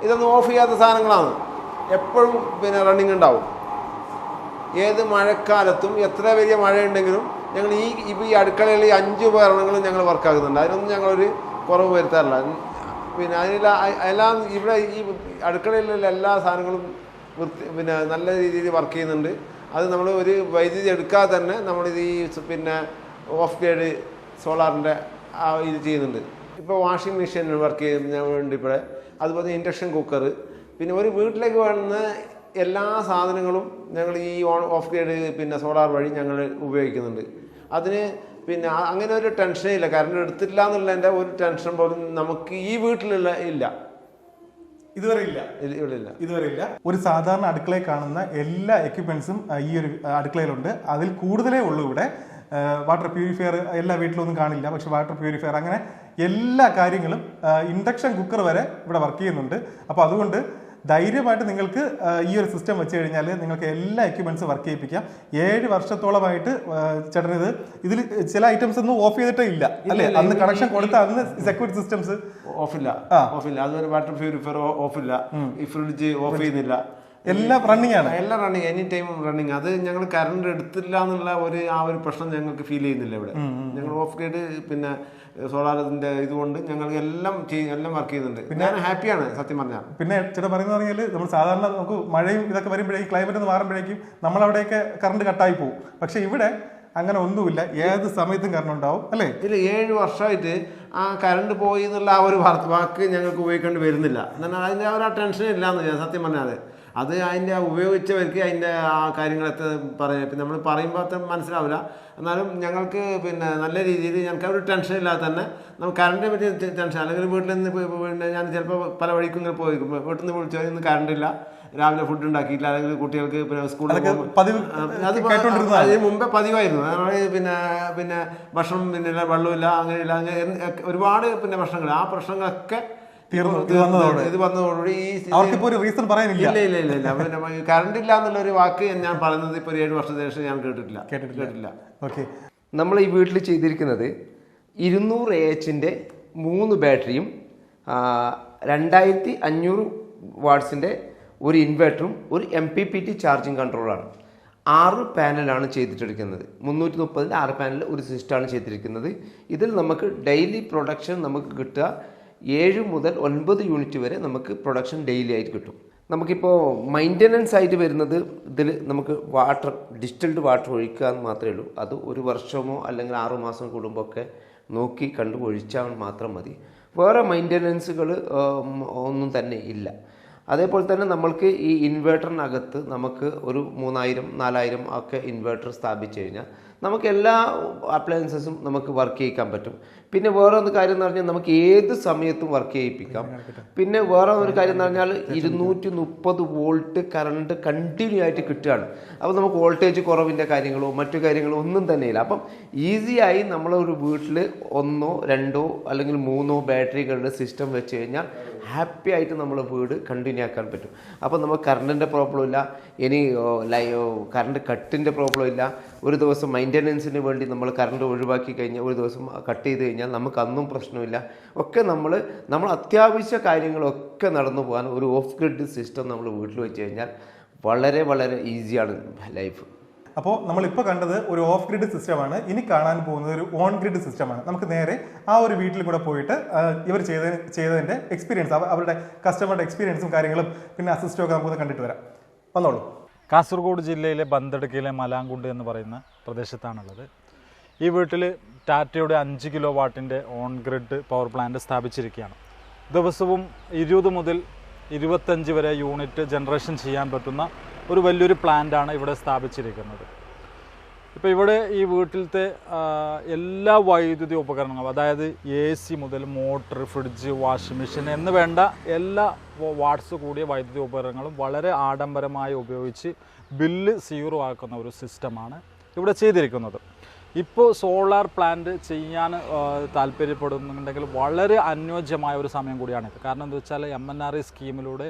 ഇതൊന്നും ഓഫ് ചെയ്യാത്ത സാധനങ്ങളാണ്. എപ്പോഴും പിന്നെ റണ്ണിങ് ഉണ്ടാവും. ഏത് മഴക്കാലത്തും എത്ര വലിയ മഴയുണ്ടെങ്കിലും ഞങ്ങൾ ഈ ഇപ്പോൾ ഈ അടുക്കളയിൽ ഈ അഞ്ച് ഉപകരണങ്ങളും ഞങ്ങൾ വർക്കാക്കുന്നുണ്ട് അതിനൊന്നും ഞങ്ങളൊരു കുറവ് വരുത്താറില്ല. പിന്നെ അതിനുള്ള എല്ലാം ഇവിടെ ഈ അടുക്കളയിലുള്ള എല്ലാ സാധനങ്ങളും വൃത്തി പിന്നെ നല്ല രീതിയിൽ വർക്ക് ചെയ്യുന്നുണ്ട്. അത് നമ്മൾ ഒരു വൈദ്യുതി എടുക്കാതെ തന്നെ നമ്മളിത് ഈ പിന്നെ ഓഫ് ഗ്രേഡ് സോളാറിന്റെ ഇത് ചെയ്യുന്നുണ്ട്. ഇപ്പോൾ വാഷിംഗ് മെഷീൻ വർക്ക് ചെയ്യുന്നുണ്ട് ഇവിടെ. അതുപോലെ ഇൻഡക്ഷൻ കുക്കർ പിന്നെ ഒരു വീട്ടിലേക്ക് വേണ്ടുന്ന എല്ലാ സാധനങ്ങളും ഞങ്ങൾ ഈ ഓൺ ഓഫ് ഗ്രേഡ് പിന്നെ സോളാർ വഴി ഞങ്ങൾ ഉപയോഗിക്കുന്നുണ്ട്. അതിന് പിന്നെ അങ്ങനെ ഒരു ടെൻഷനേ ഇല്ല. കറണ്ട് എടുത്തില്ല എന്നുള്ളതിന്റെ ഒരു ടെൻഷൻ പോലും നമുക്ക് ഈ വീട്ടിലുള്ള ഇല്ല. ഇതുവരെ ഇല്ല. ഇവിടെ ഇല്ല. ഇതുവരെ ഇല്ല. ഒരു സാധാരണ അടുക്കളയിൽ കാണുന്ന എല്ലാ എക്യുപ്മെന്റ്സും ഈ ഒരു അടുക്കളയിലുണ്ട്. അതിൽ കൂടുതലേ ഉള്ളൂ ഇവിടെ. വാട്ടർ പ്യൂരിഫയർ എല്ലാ വീട്ടിലൊന്നും കാണില്ല. പക്ഷെ വാട്ടർ പ്യൂരിഫയർ അങ്ങനെ എല്ലാ കാര്യങ്ങളും ഇൻഡക്ഷൻ കുക്കർ വരെ ഇവിടെ വർക്ക് ചെയ്യുന്നുണ്ട്. അപ്പോൾ അതുകൊണ്ട് ധൈര്യമായിട്ട് നിങ്ങൾക്ക് ഈ ഒരു സിസ്റ്റം വെച്ച് കഴിഞ്ഞാൽ നിങ്ങൾക്ക് എല്ലാ എക്യുപ്മെന്റ്സും വർക്ക് ചെയ്യിപ്പിക്കാം. ഏഴ് വർഷത്തോളമായിട്ട് ചേട്ടനിത് ഇതിൽ ചില ഐറ്റംസ് ഒന്നും ഓഫ് ചെയ്തിട്ടേ ഇല്ല. അല്ലേ? അന്ന് കണക്ഷൻ കൊടുത്ത അന്ന് സെക്യൂരിറ്റി സിസ്റ്റംസ് ഓഫില്ല. ഓഫില്ല. അതൊരു വാട്ടർ പ്യൂരിഫയർ ഓഫില്ല. ഈ ഫ്രിഡ്ജ് ഓഫ് ചെയ്യുന്നില്ല. എല്ലാം റണ്ണിങ് ആണ്. എല്ലാം റണ്ണിങ് എനി ടൈമും റണ്ണിങ് അത് ഞങ്ങൾ കറണ്ട് എടുത്തില്ല എന്നുള്ള ഒരു ആ ഒരു പ്രശ്നം ഞങ്ങൾക്ക് ഫീൽ ചെയ്യുന്നില്ല ഇവിടെ. ഞങ്ങൾ ഓഫ് ഗ്രേഡ് പിന്നെ സോളാറിന്റെ ഇതുകൊണ്ട് ഞങ്ങൾ എല്ലാം ചെയ്യും എല്ലാം വർക്ക് ചെയ്യുന്നുണ്ട്. ഞാൻ ഹാപ്പിയാണ് സത്യം പറഞ്ഞാൽ പിന്നെ ചേട്ടാ പറയുന്നത് പറഞ്ഞാൽ നമ്മൾ സാധാരണ നമുക്ക് മഴയും ഇതൊക്കെ വരുമ്പോഴേക്കും ക്ലൈമറ്റ് ഒന്ന് മാറുമ്പോഴേക്കും നമ്മളവിടെയൊക്കെ കറണ്ട് കട്ടായി പോകും പക്ഷെ ഇവിടെ അങ്ങനെ ഒന്നുമില്ല. ഏത് സമയത്തും കറണ്ട് ഉണ്ടാവും അല്ലേ? ഇല്ല ഏഴ് വർഷമായിട്ട് ആ കറണ്ട് പോയി എന്നുള്ള ആ ഒരു വാക്ക് ഞങ്ങൾക്ക് ഉപയോഗിക്കേണ്ടി വരുന്നില്ല. എന്നാൽ അതിന്റെ ആ ഒരു ടെൻഷൻ ഇല്ലാന്ന് ഞാൻ സത്യം പറഞ്ഞാൽ അത് അതിന്റെ ഉപയോഗിച്ചവർക്ക് അതിന്റെ ആ കാര്യങ്ങളൊക്കെ പറയാം. ഇപ്പം നമ്മൾ പറയുമ്പോൾ അത്ര മനസ്സിലാവില്ല. എന്നാലും ഞങ്ങൾക്ക് പിന്നെ നല്ല രീതിയിൽ ഞങ്ങൾക്ക് ഒരു ടെൻഷൻ ഇല്ലാതെ തന്നെ നമുക്ക് കറണ്ടിനെ പറ്റി ടെൻഷൻ അല്ലെങ്കിൽ വീട്ടിൽ നിന്ന് പിന്നെ ഞാൻ ചിലപ്പോൾ പല വഴിക്കും ഇങ്ങനെ പോയി വീട്ടിൽ നിന്ന് വിളിച്ചു ഇന്ന് കറണ്ട് ഇല്ല രാവിലെ ഫുഡ് ഉണ്ടാക്കിയില്ല അല്ലെങ്കിൽ കുട്ടികൾക്ക് പിന്നെ സ്കൂളിൽ അത്. അതിന് മുമ്പേ പതിവായിരുന്നു. പിന്നെ പിന്നെ ഭക്ഷണം പിന്നെ വെള്ളമില്ല അങ്ങനെയില്ല അങ്ങനെ ഒരുപാട് പിന്നെ പ്രശ്നങ്ങൾ. ആ പ്രശ്നങ്ങളൊക്കെ ഇത് വന്നതോടുകൂടി ഈ അവർക്കിപ്പോ ഒരു റീസൺ പറയാനില്ല ഇല്ല ഇല്ല ഇല്ല കറണ്ട് ഇല്ല എന്നുള്ള ഒരു വാക്ക് ഞാൻ പറയുന്നത് ഇപ്പൊ ഒരു ഏഴ് വർഷത്തിന് ശേഷം ഞാൻ കേട്ടിട്ടില്ല. കേട്ടിട്ടില്ല. കേട്ടില്ല ഓക്കെ നമ്മൾ ഈ വീട്ടിൽ ചെയ്തിരിക്കുന്നത് ഇരുന്നൂറ് എ എച്ചിന്റെ മൂന്ന് ബാറ്ററിയും രണ്ടായിരത്തി അഞ്ഞൂറ് വാട്ട്സിന്റെ ഒരു ഇൻവെർട്ടറും ഒരു M P P T charging കൺട്രോളാണ് ആറ് പാനലാണ് ചെയ്തിട്ടെടുക്കുന്നത്. മുന്നൂറ്റി മുപ്പതിന്റെ ആറ് പാനൽ ഒരു സിസ്റ്റമാണ് ചെയ്തിരിക്കുന്നത്. ഇതിൽ നമുക്ക് ഡെയിലി പ്രൊഡക്ഷൻ നമുക്ക് കിട്ടുക ഏഴ് മുതൽ ഒൻപത് യൂണിറ്റ് വരെ നമുക്ക് പ്രൊഡക്ഷൻ ഡെയിലി ആയിട്ട് കിട്ടും. നമുക്കിപ്പോൾ മെയിന്റനൻസ് ആയിട്ട് വരുന്നത് ഇതിൽ നമുക്ക് വാട്ടർ ഡിസ്റ്റൽഡ് വാട്ടർ ഒഴിക്കുക എന്ന് മാത്രമേ ഉള്ളൂ. അത് ഒരു വർഷമോ അല്ലെങ്കിൽ ആറു മാസം കൂടുമ്പോൾ ഒക്കെ നോക്കി കണ്ട് ഒഴിച്ചാൽ മാത്രം മതി. വേറെ മെയിന്റനൻസുകൾ ഒന്നും തന്നെ ഇല്ല. അതേപോലെ തന്നെ നമ്മൾക്ക് ഈ ഇൻവേർട്ടറിനകത്ത് നമുക്ക് ഒരു മൂന്നായിരം നാലായിരം ഒക്കെ ഇൻവേർട്ടർ സ്ഥാപിച്ചു കഴിഞ്ഞാൽ നമുക്ക് എല്ലാ അപ്ലയൻസസും നമുക്ക് വർക്ക് ചെയ്യിക്കാൻ പറ്റും. പിന്നെ വേറെ ഒന്ന് കാര്യം എന്ന് പറഞ്ഞാൽ നമുക്ക് ഏത് സമയത്തും വർക്ക് ചെയ്യിപ്പിക്കാം. പിന്നെ വേറെ ഒരു കാര്യം എന്ന് പറഞ്ഞാൽ ഇരുന്നൂറ്റി മുപ്പത് വോൾട്ട് കറണ്ട് കണ്ടിന്യൂ ആയിട്ട് കിട്ടുകയാണ്. അപ്പോൾ നമുക്ക് വോൾട്ടേജ് കുറവിന്റെ കാര്യങ്ങളോ മറ്റു കാര്യങ്ങളോ ഒന്നും തന്നെയില്ല അപ്പം ഈസിയായി നമ്മളൊരു വീട്ടിൽ ഒന്നോ രണ്ടോ അല്ലെങ്കിൽ മൂന്നോ ബാറ്ററികളുടെ സിസ്റ്റം വെച്ച് കഴിഞ്ഞാൽ ഹാപ്പി ആയിട്ട് നമ്മൾ വീട് കണ്ടിന്യൂ ആക്കാൻ പറ്റും. അപ്പോൾ നമുക്ക് കറണ്ടിന്റെ പ്രോബ്ലം ഇല്ല. ഇനി കറണ്ട് കട്ടിന്റെ പ്രോബ്ലം ഇല്ല. ഒരു ദിവസം മെയിന്റനൻസിന് വേണ്ടി നമ്മൾ കറണ്ട് ഒഴിവാക്കി കഴിഞ്ഞാൽ ഒരു ദിവസം കട്ട് ചെയ്ത് കഴിഞ്ഞാൽ നമുക്ക് അന്നും പ്രശ്നമില്ല. ഒക്കെ നമ്മൾ നമ്മൾ അത്യാവശ്യ കാര്യങ്ങളൊക്കെ നടന്നു പോകാൻ ഒരു ഓഫ് ഗ്രിഡ് സിസ്റ്റം നമ്മൾ വീട്ടിൽ വെച്ച് കഴിഞ്ഞാൽ വളരെ വളരെ ഈസിയാണ് ലൈഫ് അപ്പോൾ നമ്മളിപ്പോൾ കണ്ടത് ഒരു ഓഫ് ഗ്രിഡ് സിസ്റ്റമാണ് ഇനി കാണാൻ പോകുന്നത് ഒരു ഓൺ ഗ്രിഡ് സിസ്റ്റമാണ് നമുക്ക് നേരെ ആ ഒരു വീട്ടിൽ കൂടെ പോയിട്ട് ഇവർ ചെയ്ത ചെയ്തതിന്റെ എക്സ്പീരിയൻസ് അവരുടെ കസ്റ്റമറുടെ എക്സ്പീരിയൻസും കാര്യങ്ങളും പിന്നെ അസിസ്റ്റും ഒക്കെ നമുക്കൊന്ന് കണ്ടിട്ട് വരാം. വന്നോളൂ. കാസർഗോഡ് ജില്ലയിലെ ബന്തടുക്കയിലെ മലാങ്കുണ്ട് എന്ന് പറയുന്ന പ്രദേശത്താണുള്ളത്. ഈ വീട്ടിൽ ടാറ്റയുടെ അഞ്ച് കിലോ വാട്ടിന്റെ ഓൺ ഗ്രിഡ് പവർ പ്ലാന്റ് സ്ഥാപിച്ചിരിക്കുകയാണ്. ദിവസവും ഇരുപത് മുതൽ ഇരുപത്തഞ്ച് വരെ യൂണിറ്റ് ജനറേഷൻ ചെയ്യാൻ പറ്റുന്ന ഒരു വലിയൊരു പ്ലാന്റാണ് ഇവിടെ സ്ഥാപിച്ചിരിക്കുന്നത്. ഇപ്പോൾ ഇവിടെ ഈ വീട്ടിലത്തെ എല്ലാ വൈദ്യുതി ഉപകരണങ്ങളും അതായത് എ സി മുതൽ മോട്ടർ ഫ്രിഡ്ജ് വാഷിംഗ് മെഷീൻ എന്ന് വേണ്ട എല്ലാ വാട്ട്സ് കൂടിയ വൈദ്യുതി ഉപകരണങ്ങളും വളരെ ആഡംബരമായി ഉപയോഗിച്ച് ബില്ല് സീറോ ആക്കുന്ന ഒരു സിസ്റ്റമാണ് ഇവിടെ ചെയ്തിരിക്കുന്നത്. ഇപ്പോൾ സോളാർ പ്ലാന്റ് ചെയ്യാൻ താല്പര്യപ്പെടുന്നുണ്ടെങ്കിൽ വളരെ അനുയോജ്യമായ ഒരു സമയം കൂടിയാണിത് കാരണം എന്താ വെച്ചാൽ എം എൻ ആർ ഐ സ്കീമിലൂടെ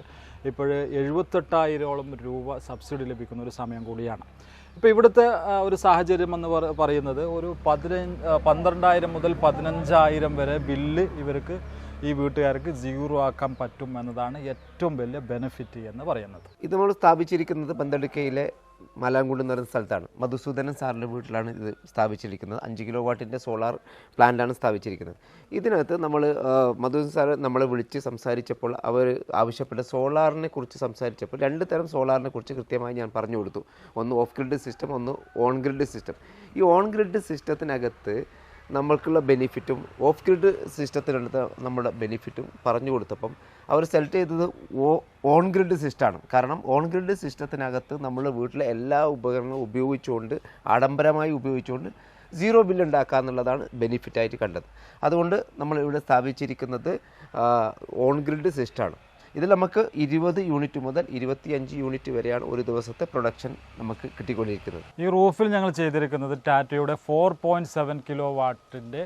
ഇപ്പോൾ എഴുപത്തെട്ടായിരോളം രൂപ സബ്സിഡി ലഭിക്കുന്ന ഒരു സമയം കൂടിയാണ്. ഇപ്പോൾ ഇവിടുത്തെ ഒരു സാഹചര്യം എന്ന് പറയുന്നത് ഒരു പതിനഞ്ച് പന്ത്രണ്ടായിരം മുതൽ പതിനഞ്ചായിരം വരെ ബില്ല് ഇവർക്ക് ഈ വീട്ടുകാർക്ക് സീറോ ആക്കാൻ പറ്റും എന്നതാണ് ഏറ്റവും വലിയ ബെനിഫിറ്റ് എന്ന് പറയുന്നത്. ഇത് നമ്മൾ സ്ഥാപിച്ചിരിക്കുന്നത് പന്തടുക്കയിലെ മലാങ്കുണ്ട് എന്ന് പറയുന്ന സ്ഥലത്താണ്. മധുസൂദനൻ സാറിന്റെ വീട്ടിലാണ് ഇത് സ്ഥാപിച്ചിരിക്കുന്നത്. അഞ്ച് കിലോ വാട്ടിന്റെ സോളാർ പ്ലാന്റാണ് സ്ഥാപിച്ചിരിക്കുന്നത്. ഇതിനകത്ത് നമ്മൾ മധുസൂദൻ സാർ നമ്മളെ വിളിച്ച് സംസാരിച്ചപ്പോൾ അവർ ആവശ്യപ്പെട്ട സോളാറിനെ കുറിച്ച് സംസാരിച്ചപ്പോൾ രണ്ട് തരം സോളാറിനെ കുറിച്ച് കൃത്യമായി ഞാൻ പറഞ്ഞു കൊടുത്തു. ഒന്ന് ഓഫ് ഗ്രിഡ് സിസ്റ്റം ഒന്ന് ഓൺ ഗ്രിഡ് സിസ്റ്റം. ഈ ഓൺ ഗ്രിഡ് സിസ്റ്റത്തിനകത്ത് നമ്മൾക്കുള്ള ബെനിഫിറ്റും ഓഫ് ഗ്രിഡ് സിസ്റ്റത്തിനടുത്ത് നമ്മുടെ ബെനിഫിറ്റും പറഞ്ഞു കൊടുത്തപ്പം അവർ സെലക്ട് ചെയ്തത് ഓൺ ഗ്രിഡ് സിസ്റ്റമാണ് കാരണം ഓൺ ഗ്രിഡ് സിസ്റ്റത്തിനകത്ത് നമ്മൾ വീട്ടിലെ എല്ലാ ഉപകരണങ്ങളും ഉപയോഗിച്ചുകൊണ്ട് ആഡംബരമായി ഉപയോഗിച്ചുകൊണ്ട് സീറോ ബില്ല് ഉണ്ടാക്കുക എന്നുള്ളതാണ് ബെനിഫിറ്റായിട്ട് കണ്ടത്. അതുകൊണ്ട് നമ്മൾ ഇവിടെ സ്ഥാപിച്ചിരിക്കുന്നത് ഓൺ ഗ്രിഡ് സിസ്റ്റമാണ് ഇതിൽ നമുക്ക് ഇരുപത് യൂണിറ്റ് മുതൽ ഇരുപത്തിയഞ്ച് യൂണിറ്റ് വരെയാണ് ഒരു ദിവസത്തെ പ്രൊഡക്ഷൻ നമുക്ക് കിട്ടിക്കൊണ്ടിരിക്കുന്നത്. ഈ റൂഫിൽ ഞങ്ങൾ ചെയ്തിരിക്കുന്നത് ടാറ്റയുടെ ഫോർ പോയിന്റ് സെവൻ കിലോ വാട്ടിന്റെ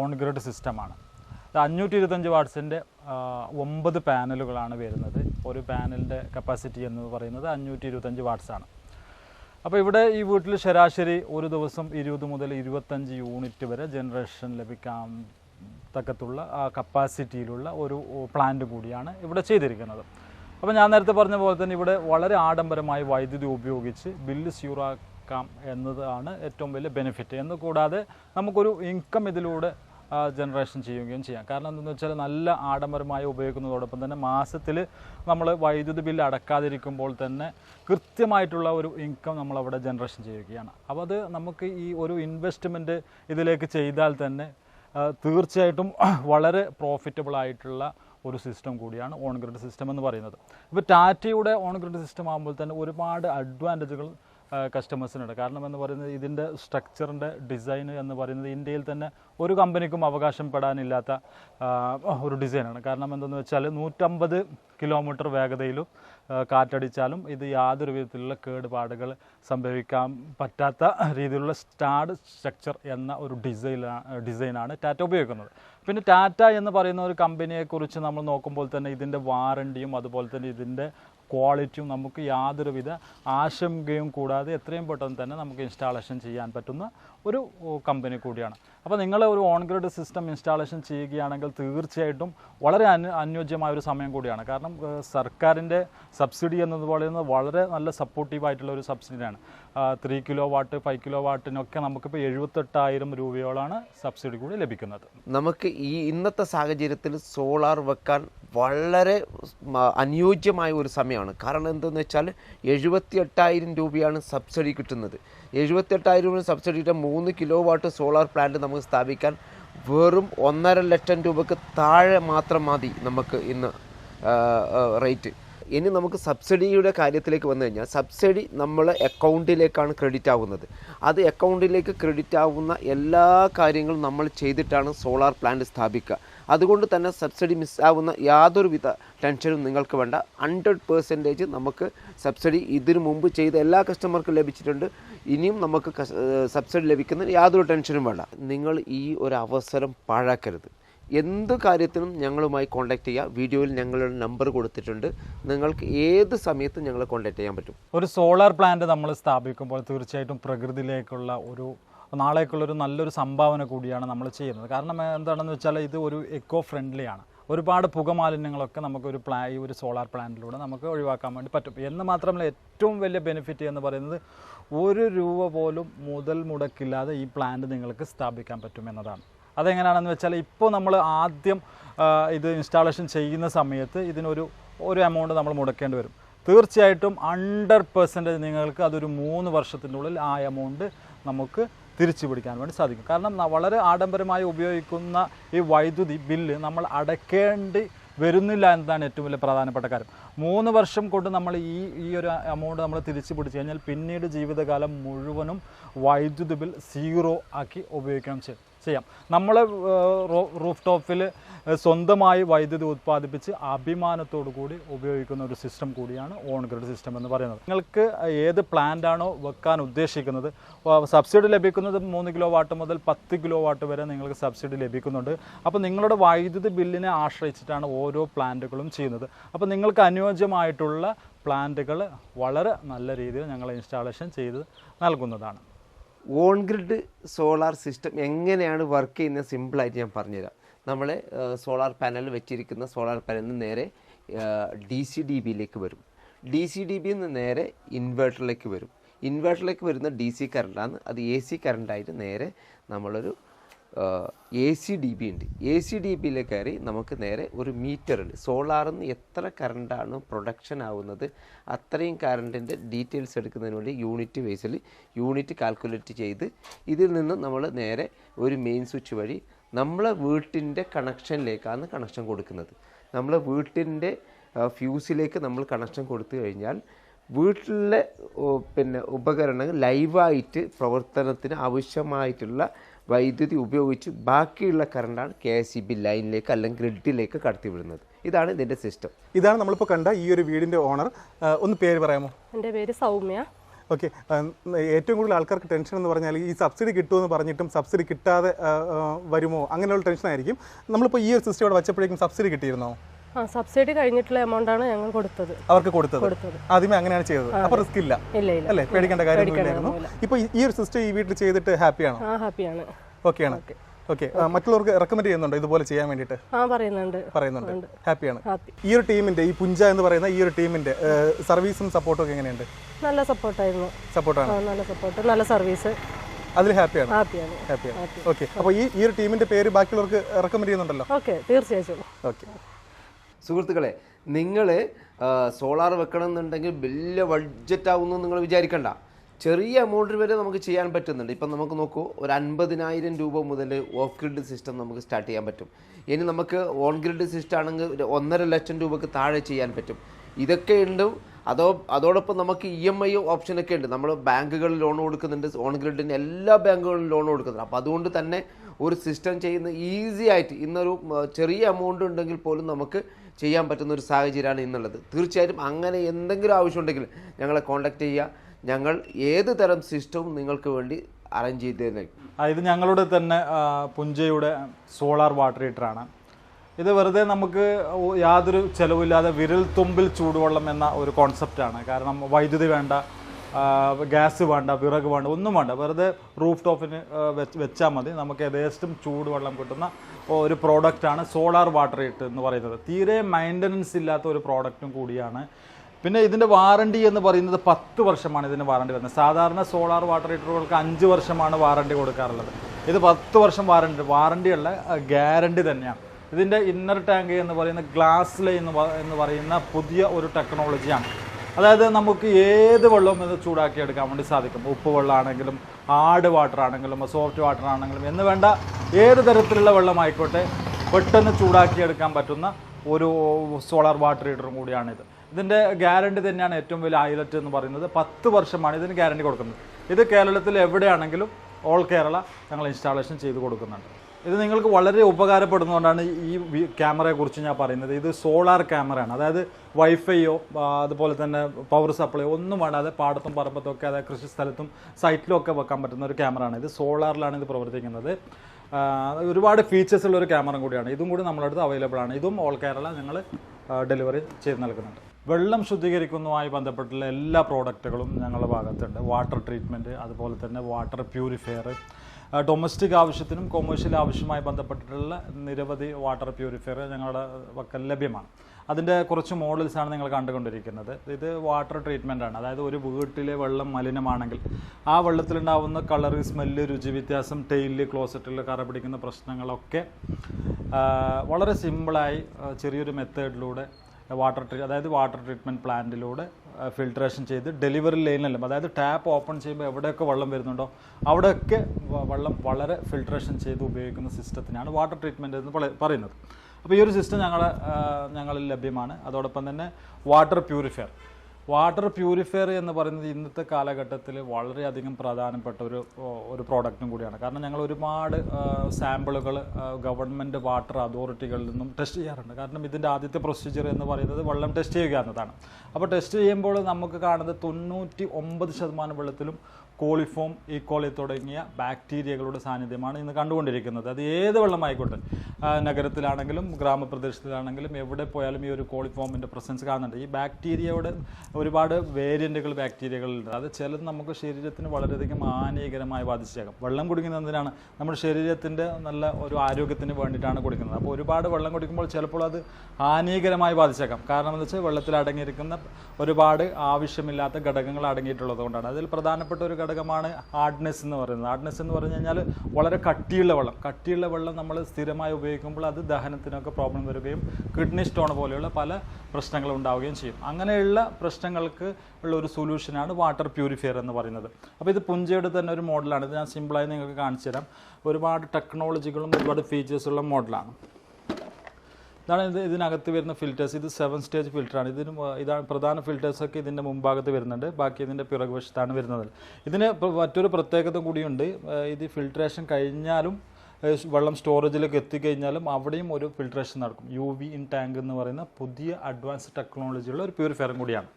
ഓൺ ഗ്രിഡ് സിസ്റ്റമാണ് അഞ്ഞൂറ്റി ഇരുപത്തഞ്ച് വാട്ട്സിന്റെ ഒമ്പത് പാനലുകളാണ് വരുന്നത്. ഒരു പാനലിന്റെ കപ്പാസിറ്റി എന്ന് പറയുന്നത് അഞ്ഞൂറ്റി ഇരുപത്തഞ്ച് വാട്ട്സാണ് അപ്പോൾ ഇവിടെ ഈ വീട്ടിൽ ശരാശരി ഒരു ദിവസം ഇരുപത് മുതൽ ഇരുപത്തഞ്ച് യൂണിറ്റ് വരെ ജനറേഷൻ ലഭിക്കാൻ തക്കത്തുള്ള കപ്പാസിറ്റിയിലുള്ള ഒരു പ്ലാന്റ് കൂടിയാണ് ഇവിടെ ചെയ്തിരിക്കുന്നത്. അപ്പോൾ ഞാൻ നേരത്തെ പറഞ്ഞ പോലെ തന്നെ ഇവിടെ വളരെ ആഡംബരമായി വൈദ്യുതി ഉപയോഗിച്ച് ബില്ല് സ്യൂറാക്കാം എന്നതാണ് ഏറ്റവും വലിയ ബെനിഫിറ്റ് എന്ന് കൂടാതെ നമുക്കൊരു ഇൻകം ഇതിലൂടെ ജനറേഷൻ ചെയ്യുകയും ചെയ്യാം. കാരണം എന്തെന്ന് വെച്ചാൽ നല്ല ആഡംബരമായി ഉപയോഗിക്കുന്നതോടൊപ്പം തന്നെ മാസത്തിൽ നമ്മൾ വൈദ്യുതി ബില്ല് അടക്കാതിരിക്കുമ്പോൾ തന്നെ കൃത്യമായിട്ടുള്ള ഒരു ഇൻകം നമ്മളവിടെ ജനറേഷൻ ചെയ്യുകയാണ്. അപ്പോൾ അത് നമുക്ക് ഈ ഒരു ഇൻവെസ്റ്റ്മെന്റ് ഇതിലേക്ക് ചെയ്താൽ തന്നെ തീർച്ചയായിട്ടും വളരെ പ്രോഫിറ്റബിൾ ആയിട്ടുള്ള ഒരു സിസ്റ്റം കൂടിയാണ് ഓൺ ഗ്രിഡ് സിസ്റ്റം എന്ന് പറയുന്നത്. ഇപ്പോൾ ടാറ്റയുടെ ഓൺ ഗ്രിഡ് സിസ്റ്റം ആകുമ്പോൾ തന്നെ ഒരുപാട് അഡ്വാന്റേജുകൾ കസ്റ്റമേഴ്സിനുണ്ട് കാരണം എന്ന് പറയുന്നത് ഇതിന്റെ സ്ട്രക്ചറിന്റെ ഡിസൈൻ എന്ന് പറയുന്നത് ഇന്ത്യയിൽ തന്നെ ഒരു കമ്പനിക്കും അവകാശപ്പെടാനില്ലാത്ത ഒരു ഡിസൈനാണ് കാരണം എന്തെന്ന് വെച്ചാൽ നൂറ്റമ്പത് കിലോമീറ്റർ വേഗതയിലും കാറ്റടിച്ചാലും ഇത് യാതൊരു വിധത്തിലുള്ള കേടുപാടുകൾ സംഭവിക്കാൻ പറ്റാത്ത രീതിയിലുള്ള സ്റ്റാർഡ് സ്ട്രക്ചർ എന്ന ഒരു ഡിസൈൻ ഡിസൈനാണ് ടാറ്റ ഉപയോഗിക്കുന്നത്. പിന്നെ ടാറ്റ എന്ന് പറയുന്ന ഒരു കമ്പനിയെക്കുറിച്ച് നമ്മൾ നോക്കുമ്പോൾ തന്നെ ഇതിന്റെ വാറണ്ടിയും അതുപോലെ തന്നെ ഇതിന്റെ ക്വാളിറ്റിയും നമുക്ക് യാതൊരുവിധ ആശങ്കയും കൂടാതെ എത്രയും പെട്ടെന്ന് തന്നെ നമുക്ക് ഇൻസ്റ്റാളേഷൻ ചെയ്യാൻ പറ്റുന്ന ഒരു കമ്പനി കൂടിയാണ്. അപ്പോൾ നിങ്ങൾ ഒരു ഓൺ ഗ്രിഡ് സിസ്റ്റം ഇൻസ്റ്റാളേഷൻ ചെയ്യുകയാണെങ്കിൽ തീർച്ചയായിട്ടും വളരെ അനു അനുയോജ്യമായ ഒരു സമയം കൂടിയാണ്. കാരണം സർക്കാരിന്റെ സബ്സിഡി എന്നത് പറയുന്നത് വളരെ നല്ല സപ്പോർട്ടീവായിട്ടുള്ള ഒരു സബ്സിഡിയാണ്. Three kilo watt five kilo വാട്ടിനൊക്കെ നമുക്കിപ്പോൾ എഴുപത്തെട്ടായിരം രൂപയോളാണ് സബ്സിഡി കൂടി ലഭിക്കുന്നത്. നമുക്ക് ഈ ഇന്നത്തെ സാഹചര്യത്തിൽ സോളാർ വെക്കാൻ വളരെ അനുയോജ്യമായ ഒരു സമയമാണ്. കാരണം എന്തെന്ന് വെച്ചാൽ എഴുപത്തി എട്ടായിരം രൂപയാണ് സബ്സിഡി കിട്ടുന്നത്. എഴുപത്തി എട്ടായിരം രൂപ സബ്സിഡി കിട്ടാൻ മൂന്ന് കിലോ വാട്ട് സോളാർ പ്ലാന്റ് നമുക്ക് സ്ഥാപിക്കാൻ വെറും ഒന്നര ലക്ഷം രൂപക്ക് താഴെ മാത്രം മതി നമുക്ക് ഇന്ന് റേറ്റ്. ഇനി നമുക്ക് സബ്സിഡിയുടെ കാര്യത്തിലേക്ക് വന്നു കഴിഞ്ഞാൽ സബ്സിഡി നമ്മൾ അക്കൗണ്ടിലേക്കാണ് ക്രെഡിറ്റ് ആവുന്നത്. അത് അക്കൗണ്ടിലേക്ക് ക്രെഡിറ്റ് ആവുന്ന എല്ലാ കാര്യങ്ങളും നമ്മൾ ചെയ്തിട്ടാണ് സോളാർ പ്ലാന്റ് സ്ഥാപിക്കുക. അതുകൊണ്ട് തന്നെ സബ്സിഡി മിസ്സാവുന്ന യാതൊരുവിധ ടെൻഷനും നിങ്ങൾക്ക് വേണ്ട. ഹൺഡ്രഡ് പേഴ്സന്റേജ് നമുക്ക് സബ്സിഡി ഇതിനു മുമ്പ് ചെയ്ത എല്ലാ കസ്റ്റമർക്കും ലഭിച്ചിട്ടുണ്ട്. ഇനിയും നമുക്ക് സബ്സിഡി ലഭിക്കുന്ന യാതൊരു ടെൻഷനും വേണ്ട. നിങ്ങൾ ഈ ഒരു അവസരം പാഴാക്കരുത്. എന്ത് കാര്യത്തിനും ഞങ്ങളുമായി കോൺടാക്റ്റ് ചെയ്യുക വീഡിയോയിൽ ഞങ്ങളുടെ നമ്പർ കൊടുത്തിട്ടുണ്ട്. നിങ്ങൾക്ക് ഏത് സമയത്തും ഞങ്ങളെ കോൺടാക്റ്റ് ചെയ്യാൻ പറ്റും. ഒരു സോളാർ പ്ലാന്റ് നമ്മൾ സ്ഥാപിക്കുമ്പോൾ തീർച്ചയായിട്ടും പ്രകൃതിയിലേക്കുള്ള ഒരു നാളേക്കുള്ള ഒരു നല്ലൊരു സംഭാവന കൂടിയാണ് നമ്മൾ ചെയ്യുന്നത്. കാരണം എന്താണെന്ന് വെച്ചാൽ ഇത് ഒരു എക്കോ ഫ്രണ്ട്ലിയാണ് ഒരുപാട് പുകമാലിന്യങ്ങളൊക്കെ നമുക്ക് ഒരു പ്ലാ ഈ ഒരു സോളാർ പ്ലാന്റിലൂടെ നമുക്ക് ഒഴിവാക്കാൻ വേണ്ടി പറ്റും. എന്ന് മാത്രമല്ല ഏറ്റവും വലിയ ബെനിഫിറ്റ് എന്ന് പറയുന്നത് ഒരു രൂപ പോലും മുതൽ മുടക്കില്ലാതെ ഈ പ്ലാന്റ് നിങ്ങൾക്ക് സ്ഥാപിക്കാൻ പറ്റും എന്നതാണ്. അതെങ്ങനെയാണെന്ന് വെച്ചാൽ ഇപ്പോൾ നമ്മൾ ആദ്യം ഇത് ഇൻസ്റ്റാളേഷൻ ചെയ്യുന്ന സമയത്ത് ഇതിനൊരു ഒരു എമൗണ്ട് നമ്മൾ മുടക്കേണ്ടി വരും. തീർച്ചയായിട്ടും ഹൺഡ്രഡ് പെർസെന്റേജ് നിങ്ങൾക്ക് അതൊരു മൂന്ന് വർഷത്തിനുള്ളിൽ ആ എമൗണ്ട് നമുക്ക് തിരിച്ചു പിടിക്കാൻ വേണ്ടി സാധിക്കും. കാരണം വളരെ ആഡംബരമായി ഉപയോഗിക്കുന്ന ഈ വൈദ്യുതി ബില്ല് നമ്മൾ അടയ്ക്കേണ്ടി വരുന്നില്ല എന്നതാണ് ഏറ്റവും വലിയ പ്രധാനപ്പെട്ട കാര്യം. മൂന്ന് വർഷം കൊണ്ട് നമ്മൾ ഈ ഈ ഒരു എമൗണ്ട് നമ്മൾ തിരിച്ചു പിടിച്ചു കഴിഞ്ഞാൽ പിന്നീട് ജീവിതകാലം മുഴുവനും വൈദ്യുതി ബിൽ സീറോ ആക്കി ഉപയോഗിക്കണം ചെയ്യും. ചെയ്യാം. നമ്മൾ റൂഫ് ടോപ്പിൽ സ്വന്തമായി വൈദ്യുതി ഉത്പാദിപ്പിച്ച് അഭിമാനത്തോടു കൂടി ഉപയോഗിക്കുന്ന ഒരു സിസ്റ്റം കൂടിയാണ് ഓൺ ഗ്രിഡ് സിസ്റ്റം എന്ന് പറയുന്നത്. നിങ്ങൾക്ക് ഏത് പ്ലാന്റ് ആണോ വെക്കാൻ ഉദ്ദേശിക്കുന്നത് സബ്സിഡി ലഭിക്കുന്നത് മൂന്ന് കിലോ വാട്ട് മുതൽ പത്ത് കിലോ വാട്ട് വരെ നിങ്ങൾക്ക് സബ്സിഡി ലഭിക്കുന്നുണ്ട്. അപ്പോൾ നിങ്ങളുടെ വൈദ്യുതി ബില്ലിനെ ആശ്രയിച്ചിട്ടാണ് ഓരോ പ്ലാന്റുകളും ചെയ്യുന്നത്. അപ്പോൾ നിങ്ങൾക്ക് അനുയോജ്യമായിട്ടുള്ള പ്ലാന്റുകൾ വളരെ നല്ല രീതിയിൽ ഞങ്ങൾ ഇൻസ്റ്റാളേഷൻ ചെയ്ത് നൽകുന്നതാണ്. ഓൺ ഗ്രിഡ് സോളാർ സിസ്റ്റം എങ്ങനെയാണ് വർക്ക് ചെയ്യുന്നത് സിമ്പിളായിട്ട് ഞാൻ പറഞ്ഞുതരാം. നമ്മൾ സോളാർ പാനൽ വെച്ചിരിക്കുന്ന സോളാർ പാനലിൽ നിന്ന് നേരെ ഡി സി ഡി ബിയിലേക്ക് വരും. ഡി സി ഡി ബിയിൽ നിന്ന് നേരെ ഇൻവേർട്ടറിലേക്ക് വരും. ഇൻവേർട്ടറിലേക്ക് വരുന്ന ഡി സി കറണ്ടാണ് അത് എ സി കറണ്ടായിട്ട് നേരെ നമ്മളൊരു എ സി ഡി ബി ഉണ്ട്. എ സി ഡി ബിയിൽ കയറി നമുക്ക് നേരെ ഒരു ഉണ്ട്. സോളാറിൽ നിന്ന് എത്ര കറണ്ടാണ് പ്രൊഡക്ഷൻ ആവുന്നത് അത്രയും കറണ്ടിന്റെ ഡീറ്റെയിൽസ് എടുക്കുന്നതിന് വേണ്ടി യൂണിറ്റ് ബേസിൽ യൂണിറ്റ് കാൽക്കുലേറ്റ് ചെയ്ത് ഇതിൽ നിന്ന് നമ്മൾ നേരെ ഒരു മെയിൻ സ്വിച്ച് വഴി നമ്മളെ വീട്ടിന്റെ കണക്ഷനിലേക്കാണ് കണക്ഷൻ കൊടുക്കുന്നത്. നമ്മളെ വീട്ടിന്റെ ഫ്യൂസിലേക്ക് നമ്മൾ കണക്ഷൻ കൊടുത്തു കഴിഞ്ഞാൽ വീട്ടിലെ പിന്നെ ഉപകരണങ്ങൾ ലൈവായിട്ട് പ്രവർത്തനത്തിന് ആവശ്യമായിട്ടുള്ള വൈദ്യുതി ഉപയോഗിച്ച് ബാക്കിയുള്ള കറണ്ടാണ് കെ എസ് ഇ ബി ലൈനിലേക്ക് അല്ലെങ്കിൽ ഗ്രിഡിലേക്ക് കടത്തിവിടുന്നത്. ഇതാണ് ഇതിന്റെ സിസ്റ്റം. ഇതാണ് നമ്മളിപ്പോൾ കണ്ട ഈ ഒരു വീടിന്റെ ഓണർ. ഒന്ന് പേര് പറയാമോ? എന്റെ പേര് സൗമ്യ. ഓക്കെ. ഏറ്റവും കൂടുതൽ ആൾക്കാർക്ക് ടെൻഷൻ എന്ന് പറഞ്ഞാൽ ഈ സബ്സിഡി കിട്ടുമെന്ന് പറഞ്ഞിട്ടും സബ്സിഡി കിട്ടാതെ വരുമോ? അങ്ങനെയുള്ള ടെൻഷൻ ആയിരിക്കും നമ്മളിപ്പോൾ ഈ ഒരു സിസ്റ്റം ഇവിടെ വച്ചപ്പോഴേക്കും സബ്സിഡി കിട്ടിയിരുന്നോ? സബ്സിഡി കഴിഞ്ഞിട്ടുള്ള എമൗണ്ട് ആണ് ഞങ്ങൾ കൊടുത്തത്. അവർക്ക് കൊടുത്തത്. ആദ്യമേ അങ്ങനെയാണ് ചെയ്തത്. അപ്പൊ റിസ്ക് ഇല്ല. അല്ലേ? പേടിക്കേണ്ട കാര്യമൊന്നുമില്ലായിരുന്നു ഇപ്പൊ ഈ ഒരു സിസ്റ്റം ഈ വീട്ടിൽ ചെയ്തിട്ട് ഹാപ്പിയാണോ ഹാപ്പിയാണ് ഓക്കെയാണ് ഓക്കെ മറ്റുള്ളവർക്ക് റെക്കമെൻഡ് ചെയ്യുന്നുണ്ടോ ഇതുപോലെ ചെയ്യാൻ വേണ്ടിയിട്ട്? പറയുന്നുണ്ട്. പറയുന്നുണ്ട്. ഹാപ്പിയാണ് ഈ ഒരു ടീമിന്റെ ഈ പുഞ്ച എന്ന് പറയുന്ന ഈ ഒരു ടീമിന്റെ സർവീസും സപ്പോർട്ടും ഒക്കെ എങ്ങനെയുണ്ട്? നല്ല സപ്പോർട്ടായിരുന്നു സപ്പോർട്ടാണ് നല്ല സപ്പോർട്ട് നല്ല സർവീസ് അതിൽ ഹാപ്പിയാണ് ഹാപ്പിയാണ് ഹാപ്പിയാണ് ഓക്കെ അപ്പോൾ ഈ ഈ ഒരു ടീമിന്റെ പേര് ബാക്കിയുള്ളവർക്ക് റെക്കമെൻഡ് ചെയ്യുന്നുണ്ടല്ലോ? ഓക്കെ തീർച്ചയായിട്ടും. ഓക്കെ സുഹൃത്തുക്കളെ നിങ്ങൾ സോളാർ വെക്കണം എന്നുണ്ടെങ്കിൽ വലിയ ബഡ്ജറ്റ് ആവുമെന്ന് നിങ്ങൾ വിചാരിക്കണ്ട. ചെറിയ എമൗണ്ടിൽ വരെ നമുക്ക് ചെയ്യാൻ പറ്റുന്നുണ്ട്. ഇപ്പം നമുക്ക് നോക്കൂ ഒരു അൻപതിനായിരം രൂപ മുതൽ ഓഫ് ഗ്രിഡ് സിസ്റ്റം നമുക്ക് സ്റ്റാർട്ട് ചെയ്യാൻ പറ്റും. ഇനി നമുക്ക് ഓൺ ഗ്രിഡ് സിസ്റ്റം ആണെങ്കിൽ ഒരു ഒന്നര ലക്ഷം രൂപക്ക് താഴെ ചെയ്യാൻ പറ്റും. ഇതൊക്കെ ഉണ്ട്. അതോ അതോടൊപ്പം നമുക്ക് ഇ എം ഐ ഓപ്ഷനൊക്കെ ഉണ്ട്. നമ്മൾ ബാങ്കുകളിൽ ലോൺ കൊടുക്കുന്നുണ്ട്. ഓൺ ഗ്രിഡിന് എല്ലാ ബാങ്കുകളിലും ലോൺ കൊടുക്കുന്നുണ്ട്. അപ്പോൾ അതുകൊണ്ട് തന്നെ ഒരു സിസ്റ്റം ചെയ്യുന്ന ഈസി ആയിട്ട് ഇന്നൊരു ചെറിയ എമൗണ്ട് ഉണ്ടെങ്കിൽ പോലും നമുക്ക് ചെയ്യാൻ പറ്റുന്ന ഒരു സാഹചര്യമാണ് ഇന്നുള്ളത്. തീർച്ചയായിട്ടും അങ്ങനെ എന്തെങ്കിലും ആവശ്യമുണ്ടെങ്കിൽ ഞങ്ങളെ കോൺടാക്ട് ചെയ്യുക. ഞങ്ങൾ ഏത് തരം സിസ്റ്റവും നിങ്ങൾക്ക് വേണ്ടി അറേഞ്ച് ചെയ്ത് തരുന്നതായിരിക്കും. ഇത് ഞങ്ങളുടെ തന്നെ പുഞ്ചയുടെ സോളാർ വാട്ടർ ഹീറ്ററാണ് ഇത് വെറുതെ നമുക്ക് യാതൊരു ചിലവില്ലാതെ വിരൽ തുമ്പിൽ ചൂടുവെള്ളം എന്ന ഒരു കോൺസെപ്റ്റാണ് കാരണം വൈദ്യുതി വേണ്ട ഗ്യാസ് വേണ്ട വിറക് വേണ്ട ഒന്നും വേണ്ട. വെറുതെ റൂഫ് ടോപ്പിന് വെച്ചാൽ മതി. നമുക്ക് യഥേഷ്ടം ചൂടുവെള്ളം കിട്ടുന്ന ഒരു പ്രോഡക്റ്റാണ് സോളാർ വാട്ടർ ഹീറ്റ് എന്ന് പറയുന്നത്. തീരെ മെയിന്റനൻസ് ഇല്ലാത്ത ഒരു പ്രോഡക്റ്റും കൂടിയാണ്. പിന്നെ ഇതിന്റെ വാറണ്ടി എന്ന് പറയുന്നത് പത്ത് വർഷമാണ് ഇതിന്റെ വാറണ്ടി വരുന്നത്. സാധാരണ സോളാർ വാട്ടർ ഹീറ്ററുകൾക്ക് അഞ്ച് വർഷമാണ് വാറണ്ടി കൊടുക്കാറുള്ളത്. ഇത് പത്ത് വർഷം വാറണ്ടി വാറണ്ടിയുള്ള ഗ്യാരണ്ടി തന്നെയാണ്. ഇതിന്റെ ഇന്നർ ടാങ്ക് എന്ന് പറയുന്ന ഗ്ലാസ് ലൈ എന്ന് പറയുന്ന പുതിയ ഒരു ടെക്നോളജിയാണ് അതായത് നമുക്ക് ഏത് വെള്ളവും ഇത് ചൂടാക്കി എടുക്കാൻ വേണ്ടി സാധിക്കും. ഉപ്പ് വെള്ളമാണെങ്കിലും ഹാർഡ് വാട്ടർ ആണെങ്കിലും സോഫ്റ്റ് വാട്ടർ ആണെങ്കിലും എന്ന് വേണ്ട ഏത് തരത്തിലുള്ള വെള്ളമായിക്കോട്ടെ പെട്ടെന്ന് ചൂടാക്കി എടുക്കാൻ പറ്റുന്ന ഒരു സോളാർ വാട്ടർ ഹീറ്ററും കൂടിയാണിത്. ഇതിന്റെ ഗ്യാരണ്ടി തന്നെയാണ് ഏറ്റവും വലിയ ഹൈലൈറ്റ് എന്ന് പറയുന്നത്. പത്ത് വർഷമാണ് ഇതിന് ഗ്യാരണ്ടി കൊടുക്കുന്നത്. ഇത് കേരളത്തിൽ എവിടെയാണെങ്കിലും ഓൾ കേരള ഞങ്ങൾ ഇൻസ്റ്റാളേഷൻ ചെയ്ത് കൊടുക്കുന്നുണ്ട്. ഇത് നിങ്ങൾക്ക് വളരെ ഉപകാരപ്പെടുന്നതുകൊണ്ടാണ് ഈ ക്യാമറയെ ക്യാമറയെക്കുറിച്ച് ഞാൻ പറയുന്നത്. ഇത് സോളാർ ക്യാമറയാണ്. അതായത് വൈഫൈയോ അതുപോലെ തന്നെ പവർ സപ്ലൈയോ ഒന്നും വേണ്ടാതെ പാടത്തും പറമ്പത്തും ഒക്കെ അതായത് കൃഷി സ്ഥലത്തും സൈറ്റിലും ഒക്കെ വെക്കാൻ പറ്റുന്ന ഒരു ക്യാമറയാണ്. ഇത് സോളാറിലാണ് ഇത് പ്രവർത്തിക്കുന്നത്. ഒരുപാട് ഫീച്ചേഴ്സ് ഉള്ള ഒരു ക്യാമറ കൂടിയാണ്. ഇതും കൂടി നമ്മുടെ അടുത്ത് അവൈലബിൾ ആണ്. ഇതും ഓൾ കേരള ഞങ്ങൾ ഡെലിവറി ചെയ്ത് നൽകുന്നുണ്ട്. വെള്ളം ശുദ്ധീകരിക്കുന്നതുമായി ബന്ധപ്പെട്ടുള്ള എല്ലാ പ്രോഡക്റ്റുകളും ഞങ്ങളുടെ ഭാഗത്തുണ്ട്. വാട്ടർ ട്രീറ്റ്മെന്റ് അതുപോലെ തന്നെ വാട്ടർ പ്യൂരിഫയർ ഡൊമസ്റ്റിക് ആവശ്യത്തിനും കൊമേഴ്ഷ്യൽ ആവശ്യവുമായി ബന്ധപ്പെട്ടിട്ടുള്ള നിരവധി വാട്ടർ പ്യൂരിഫയർ ഞങ്ങളുടെ വക്കൽ ലഭ്യമാണ്. അതിന്റെ കുറച്ച് മോഡൽസാണ് നിങ്ങൾ കണ്ടുകൊണ്ടിരിക്കുന്നത്. ഇത് വാട്ടർ ട്രീറ്റ്മെന്റ് ആണ്. അതായത് ഒരു വീട്ടിലെ വെള്ളം മലിനമാണെങ്കിൽ ആ വെള്ളത്തിലുണ്ടാവുന്ന കളർ സ്മെല്ല് രുചി വ്യത്യാസം ടെയിൽ ക്ലോസറ്റിൽ കറ പിടിക്കുന്ന പ്രശ്നങ്ങളൊക്കെ വളരെ സിമ്പിളായി ചെറിയൊരു മെത്തേഡിലൂടെ വാട്ടർ ട്രീ അതായത് വാട്ടർ ട്രീറ്റ്മെന്റ് പ്ലാന്റിലൂടെ ഫിൽട്രേഷൻ ചെയ്ത് ഡെലിവറി ലൈനിലും അതായത് ടാപ്പ് ഓപ്പൺ ചെയ്യുമ്പോൾ എവിടെയൊക്കെ വെള്ളം വരുന്നുണ്ടോ അവിടെയൊക്കെ വെള്ളം വളരെ ഫിൽട്രേഷൻ ചെയ്ത് ഉപയോഗിക്കുന്ന സിസ്റ്റത്തിനാണ് വാട്ടർ ട്രീറ്റ്മെന്റ് എന്ന് പറയുന്നത്. അപ്പോൾ ഈ ഒരു സിസ്റ്റം ഞങ്ങൾ ഞങ്ങളിൽ ലഭ്യമാണ്. അതോടൊപ്പം തന്നെ വാട്ടർ പ്യൂരിഫയർ വാട്ടർ പ്യൂരിഫയർ എന്ന് പറയുന്നത് ഇന്നത്തെ കാലഘട്ടത്തിൽ വളരെയധികം പ്രധാനപ്പെട്ട ഒരു ഒരു പ്രോഡക്റ്റും കൂടിയാണ്. കാരണം ഞങ്ങൾ ഒരുപാട് സാമ്പിളുകൾ ഗവൺമെന്റ് വാട്ടർ അതോറിറ്റികളിൽ നിന്നും ടെസ്റ്റ് ചെയ്യാറുണ്ട്. കാരണം ഇതിന്റെ ആദ്യത്തെ പ്രൊസീജിയർ എന്ന് പറയുന്നത് വെള്ളം ടെസ്റ്റ് ചെയ്യുക എന്നതാണ്. അപ്പോൾ ടെസ്റ്റ് ചെയ്യുമ്പോൾ നമുക്ക് കാണുന്നത് തൊണ്ണൂറ്റി ഒമ്പത് ശതമാനം വെള്ളത്തിലും കോളിഫോം ഈക്കോളി തുടങ്ങിയ ബാക്ടീരിയകളുടെ സാന്നിധ്യമാണ് ഇന്ന് കണ്ടുകൊണ്ടിരിക്കുന്നത്. അത് ഏത് വെള്ളമായിക്കോട്ടെ നഗരത്തിലാണെങ്കിലും ഗ്രാമപ്രദേശത്തിലാണെങ്കിലും എവിടെ പോയാലും ഈ ഒരു കോളിഫോമിന്റെ പ്രസൻസ് കാണുന്നുണ്ട്. ഈ ബാക്ടീരിയയുടെ ഒരുപാട് വേരിയന്റുകൾ ബാക്ടീരിയകളുണ്ട് അത് ചിലത് നമുക്ക് ശരീരത്തിന് വളരെയധികം ഹാനികരമായി ബാധിച്ചേക്കാം. വെള്ളം കുടിക്കുന്നത് എന്തിനാണ്? നമ്മുടെ ശരീരത്തിന്റെ നല്ല ഒരു ആരോഗ്യത്തിന് വേണ്ടിയിട്ടാണ് കുടിക്കുന്നത്. അപ്പോൾ ഒരുപാട് വെള്ളം കുടിക്കുമ്പോൾ ചിലപ്പോൾ അത് ഹാനികരമായി ബാധിച്ചേക്കാം. കാരണം എന്താ വെച്ചാൽ വെള്ളത്തിൽ അടങ്ങിയിരിക്കുന്ന ഒരുപാട് ആവശ്യമില്ലാത്ത ഘടകങ്ങൾ അടങ്ങിയിട്ടുള്ളത് കൊണ്ടാണ്. അതിൽ പ്രധാനപ്പെട്ട ഒരു ഘടകമാണ് ഹാർഡ്നെസ് എന്ന് പറയുന്നത്. ഹാർഡ്നെസ് എന്ന് പറഞ്ഞു കഴിഞ്ഞാൽ വളരെ കട്ടിയുള്ള വെള്ളം. കട്ടിയുള്ള വെള്ളം നമ്മൾ സ്ഥിരമായി ഉപയോഗിക്കുമ്പോൾ അത് ദഹനത്തിനൊക്കെ പ്രോബ്ലം വരികയും കിഡ്നി സ്റ്റോൺ പോലെയുള്ള പല പ്രശ്നങ്ങളും ഉണ്ടാവുകയും ചെയ്യും. അങ്ങനെയുള്ള പ്രശ്നങ്ങൾക്ക് ഉള്ള ഒരു സൊല്യൂഷനാണ് വാട്ടർ പ്യൂരിഫയർ എന്ന് പറയുന്നത്. അപ്പോൾ ഇത് പുഞ്ചയുടെ തന്നെ ഒരു മോഡലാണ് ഇത് ഞാൻ സിമ്പിളായി നിങ്ങൾക്ക് കാണിച്ചു തരാം ഒരുപാട് ടെക്നോളജികളും ഒരുപാട് ഫീച്ചേഴ്സുള്ള മോഡലാണ് ഇതാണ് ഇത് ഇതിനകത്ത് വരുന്ന ഫിൽറ്റേഴ്സ് ഇത് സെവൻ സ്റ്റേജ് ഫിൽറ്ററാണ് ഇതിന് ഇതാണ് പ്രധാന ഫിൽറ്റേഴ്സൊക്കെ ഇതിന്റെ മുമ്പാകത്ത് വരുന്നുണ്ട്. ബാക്കി ഇതിന്റെ പിറകുവശത്താണ് വരുന്നത്. ഇതിന് മറ്റൊരു പ്രത്യേകത കൂടിയുണ്ട്. ഇത് ഫിൽട്രേഷൻ കഴിഞ്ഞാലും വെള്ളം സ്റ്റോറേജിലേക്ക് എത്തിക്കഴിഞ്ഞാലും അവിടെയും ഒരു ഫിൽട്രേഷൻ നടക്കും. യു വി ഇൻ ടാങ്ക് എന്ന് പറയുന്ന പുതിയ അഡ്വാൻസ് ടെക്നോളജിയുള്ള ഒരു പ്യൂരിഫയറും കൂടിയാണ്.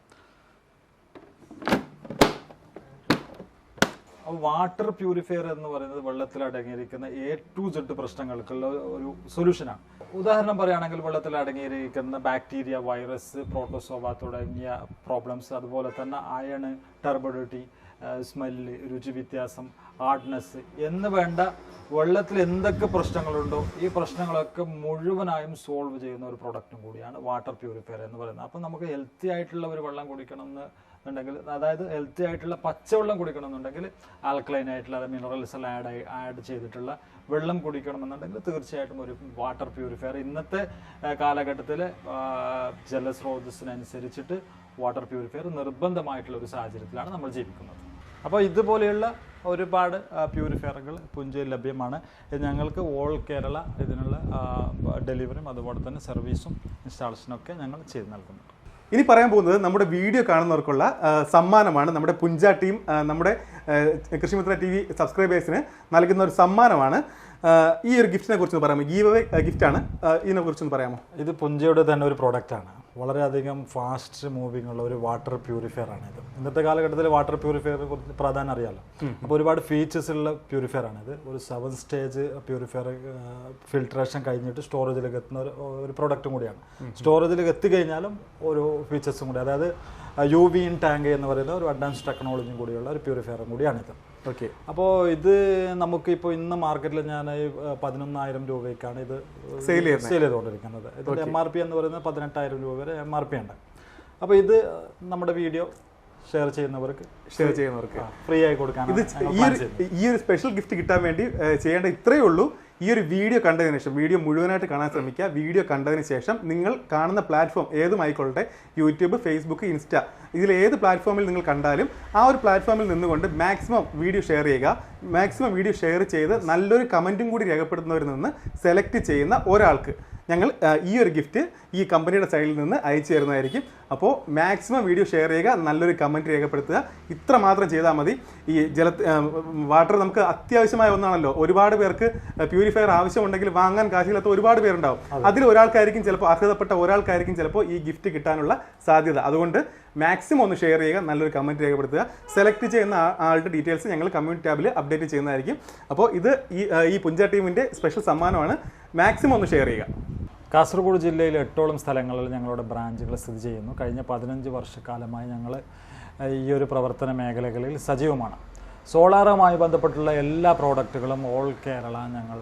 വാട്ടർ പ്യൂരിഫയർ എന്ന് പറയുന്നത് വെള്ളത്തിൽ അടങ്ങിയിരിക്കുന്ന എ ടു സെഡ് പ്രശ്നങ്ങൾക്കുള്ള ഒരു സൊല്യൂഷനാണ് ഉദാഹരണം പറയുകയാണെങ്കിൽ വെള്ളത്തിൽ അടങ്ങിയിരിക്കുന്ന ബാക്ടീരിയ വൈറസ് പ്രോട്ടോസോവ തുടങ്ങിയ പ്രോബ്ലംസ് അതുപോലെ തന്നെ അയണ് ടർബഡിറ്റി സ്മെല്ല് രുചി വ്യത്യാസം ഹാർഡ്നെസ് എന്ന് വേണ്ട വെള്ളത്തിൽ എന്തൊക്കെ പ്രശ്നങ്ങളുണ്ടോ ഈ പ്രശ്നങ്ങളൊക്കെ മുഴുവനായും സോൾവ് ചെയ്യുന്ന ഒരു പ്രൊഡക്റ്റും കൂടിയാണ് വാട്ടർ പ്യൂരിഫയർ എന്ന് പറയുന്നത്. അപ്പം നമുക്ക് ഹെൽത്തി ആയിട്ടുള്ള ഒരു വെള്ളം കുടിക്കണം എന്ന് ഉണ്ടെങ്കിൽ അതായത് ഹെൽത്തി ആയിട്ടുള്ള പച്ചവെള്ളം കുടിക്കണം എന്നുണ്ടെങ്കിൽ ആൽക്കലൈൻ ആയിട്ടുള്ള മിനറൽസ് എല്ലാം ആഡ് ആഡ് ചെയ്തിട്ടുള്ള വെള്ളം കുടിക്കണമെന്നുണ്ടെങ്കിൽ തീർച്ചയായിട്ടും ഒരു വാട്ടർ പ്യൂരിഫയർ ഇന്നത്തെ കാലഘട്ടത്തിൽ ജലസ്രോതസ്സിനനുസരിച്ചിട്ട് വാട്ടർ പ്യൂരിഫയർ നിർബന്ധമായിട്ടുള്ള ഒരു സാഹചര്യത്തിലാണ് നമ്മൾ ജീവിക്കുന്നത്. അപ്പോൾ ഇതുപോലെയുള്ള ഒരുപാട് പ്യൂരിഫയറുകൾ പുഞ്ചയിൽ ലഭ്യമാണ്. ഞങ്ങൾക്ക് ഓൾ കേരള ഇതിനുള്ള ഡെലിവറിയും അതുപോലെ തന്നെ സർവീസും ഇൻസ്റ്റാളേഷനും ഒക്കെ ഞങ്ങൾ ചെയ്ത് നൽകുന്നുണ്ട്. ഇനി പറയാൻ പോകുന്നത് നമ്മുടെ വീഡിയോ കാണുന്നവർക്കുള്ള സമ്മാനമാണ്. നമ്മുടെ പുഞ്ച ടീം നമ്മുടെ കൃഷിമിത്ര ടി വി സബ്സ്ക്രൈബേഴ്സിന് നൽകുന്ന ഒരു സമ്മാനമാണ്. ഈ ഒരു ഗിഫ്റ്റിനെ കുറിച്ച് പറയാമോ? ഗീവ് അവേ ഗിഫ്റ്റാണ്. ഇതിനെ കുറിച്ചൊന്ന് പറയാമോ? ഇത് പുഞ്ചയുടെ തന്നെ ഒരു പ്രോഡക്റ്റാണ് വളരെയധികം ഫാസ്റ്റ് മൂവിംഗ് ഉള്ള ഒരു വാട്ടർ പ്യൂരിഫയർ ആണ് ഇത് ഇന്നത്തെ കാലഘട്ടത്തിൽ വാട്ടർ പ്യൂരിഫയർ കുറിച്ച് പ്രാധാന്യം അറിയാമല്ലോ അപ്പോൾ ഒരുപാട് ഫീച്ചേഴ്സ് ഉള്ള പ്യൂരിഫയർ ആണ് ഇത് ഒരു സെവൻ സ്റ്റേജ് പ്യൂരിഫയർ ഫിൽട്രേഷൻ കഴിഞ്ഞിട്ട് സ്റ്റോറേജിലേക്ക് എത്തുന്ന ഒരു ഒരു പ്രോഡക്റ്റും കൂടിയാണ്. സ്റ്റോറേജിലേക്ക് എത്തിക്കഴിഞ്ഞാലും ഒരു ഫീച്ചേഴ്സും കൂടി. അതായത് യു വി ഇൻ ടാങ്ക് എന്ന് പറയുന്ന ഒരു അഡ്വാൻസ് ടെക്നോളജിയും കൂടിയുള്ള ഒരു പ്യൂരിഫയറും കൂടിയാണിത്. ഓക്കെ. അപ്പോൾ ഇത് നമുക്ക് ഇപ്പോൾ ഇന്ന് മാർക്കറ്റിൽ ഞാൻ പതിനൊന്നായിരം രൂപയ്ക്കാണ് ഇത് സെയിൽ. സെയിൽ ചെയ്തുകൊണ്ടിരിക്കുന്നത്. ഇതിന്റെ എം ആർ പി എന്ന് പറയുന്നത് പതിനെട്ടായിരം രൂപ വരെ എം ആർ പി ഉണ്ട്. അപ്പോൾ ഇത് നമ്മുടെ വീഡിയോ ഷെയർ ചെയ്യുന്നവർക്ക് ഷെയർ ചെയ്യുന്നവർക്ക്. ഫ്രീ ആയി കൊടുക്കാൻ ഇത് ഈ ഒരു സ്പെഷ്യൽ ഗിഫ്റ്റ് കിട്ടാൻ വേണ്ടി ചെയ്യേണ്ട ഇത്രയേ ഉള്ളൂ. ഈ ഒരു വീഡിയോ കണ്ടതിന് ശേഷം വീഡിയോ മുഴുവനായിട്ട് കാണാൻ ശ്രമിക്കുക. വീഡിയോ കണ്ടതിന് ശേഷം നിങ്ങൾ കാണുന്ന പ്ലാറ്റ്ഫോം ഏതുമായിക്കോളട്ടെ യൂട്യൂബ് ഫേസ്ബുക്ക് ഇൻസ്റ്റ ഇതിൽ ഏത് പ്ലാറ്റ്ഫോമിൽ നിങ്ങൾ കണ്ടാലും ആ ഒരു പ്ലാറ്റ്ഫോമിൽ നിന്നുകൊണ്ട് മാക്സിമം വീഡിയോ ഷെയർ ചെയ്യുക. മാക്സിമം വീഡിയോ ഷെയർ ചെയ്ത് നല്ലൊരു കമന്റും കൂടി രേഖപ്പെടുത്തുന്നവരിൽ നിന്ന് സെലക്ട് ചെയ്യുന്ന ഒരാൾക്ക്. ഞങ്ങൾ ഈ ഒരു ഗിഫ്റ്റ് ഈ കമ്പനിയുടെ സൈഡിൽ നിന്ന് അയച്ചു തരുന്നതായിരിക്കും. അപ്പോൾ മാക്സിമം വീഡിയോ ഷെയർ ചെയ്യുക നല്ലൊരു കമന്റ് രേഖപ്പെടുത്തുക. ഇത്ര മാത്രം ചെയ്താൽ മതി. ഈ ജല വാട്ടർ നമുക്ക് അത്യാവശ്യമായ ഒന്നാണല്ലോ. ഒരുപാട് പേർക്ക് പ്യൂരിഫയർ ആവശ്യമുണ്ടെങ്കിൽ വാങ്ങാൻ കാശില്ലാത്ത ഒരുപാട് പേരുണ്ടാവും. അതിൽ ഒരാൾക്കായിരിക്കും ചിലപ്പോൾ അർഹതപ്പെട്ട ഒരാൾക്കായിരിക്കും ചിലപ്പോൾ ഈ ഗിഫ്റ്റ് കിട്ടാനുള്ള സാധ്യത. അതുകൊണ്ട് മാക്സിമം ഒന്ന് ഷെയർ ചെയ്യുക നല്ലൊരു കമന്റ് രേഖപ്പെടുത്തുക. സെലക്ട് ചെയ്യുന്ന ആളുടെ ഡീറ്റെയിൽസ് ഞങ്ങൾ കമ്മ്യൂണിറ്റി ടാബിൽ അപ്ഡേറ്റ് ചെയ്യുന്നതായിരിക്കും. അപ്പോൾ ഇത് ഈ ഈ പുഞ്ച ടീമിന്റെ സ്പെഷ്യൽ സമ്മാനമാണ്. മാക്സിമം ഒന്ന് ഷെയർ ചെയ്യുക. കാസർഗോഡ് ജില്ലയിൽ എട്ടോളം സ്ഥലങ്ങളിൽ ഞങ്ങളുടെ ബ്രാഞ്ചുകൾ സ്ഥിതി ചെയ്യുന്നു. കഴിഞ്ഞ പതിനഞ്ച് വർഷക്കാലമായി ഞങ്ങൾ ഈ ഒരു പ്രവർത്തന മേഖലകളിൽ സജീവമാണ്. സോളാറുമായി ബന്ധപ്പെട്ടുള്ള എല്ലാ പ്രോഡക്റ്റുകളും ഓൾ കേരള ഞങ്ങൾ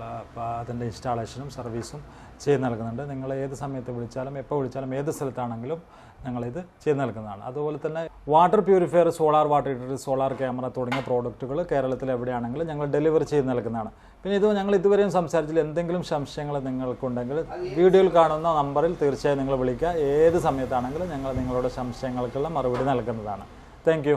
അതിന്റെ ഇൻസ്റ്റാളേഷനും സർവീസും ചെയ്ത് നൽകുന്നുണ്ട്. നിങ്ങൾ ഏത് സമയത്ത് വിളിച്ചാലും എപ്പോൾ വിളിച്ചാലും ഏത് സ്ഥലത്താണെങ്കിലും ഞങ്ങളിത് ചെയ്തു നൽകുന്നതാണ്. അതുപോലെ തന്നെ water purifier solar water heater solar camera തുടങ്ങിയ പ്രോഡക്റ്റുകൾ കേരളത്തിൽ എവിടെയാണെങ്കിലും ഞങ്ങൾ ഡെലിവറി ചെയ്ത് നൽകുന്നതാണ്. പിന്നെ ഇത് ഞങ്ങൾ ഇതുവരെയും സംസാരിച്ചിൽ എന്തെങ്കിലും സംശയങ്ങൾ നിങ്ങൾക്കുണ്ടെങ്കിൽ വീഡിയോയിൽ കാണുന്ന നമ്പറിൽ തീർച്ചയായും നിങ്ങൾ വിളിക്കുക. ഏത് സമയത്താണെങ്കിലും ഞങ്ങൾ നിങ്ങളുടെ സംശയങ്ങൾക്കുള്ള മറുപടി നൽകുന്നതാണ്. താങ്ക്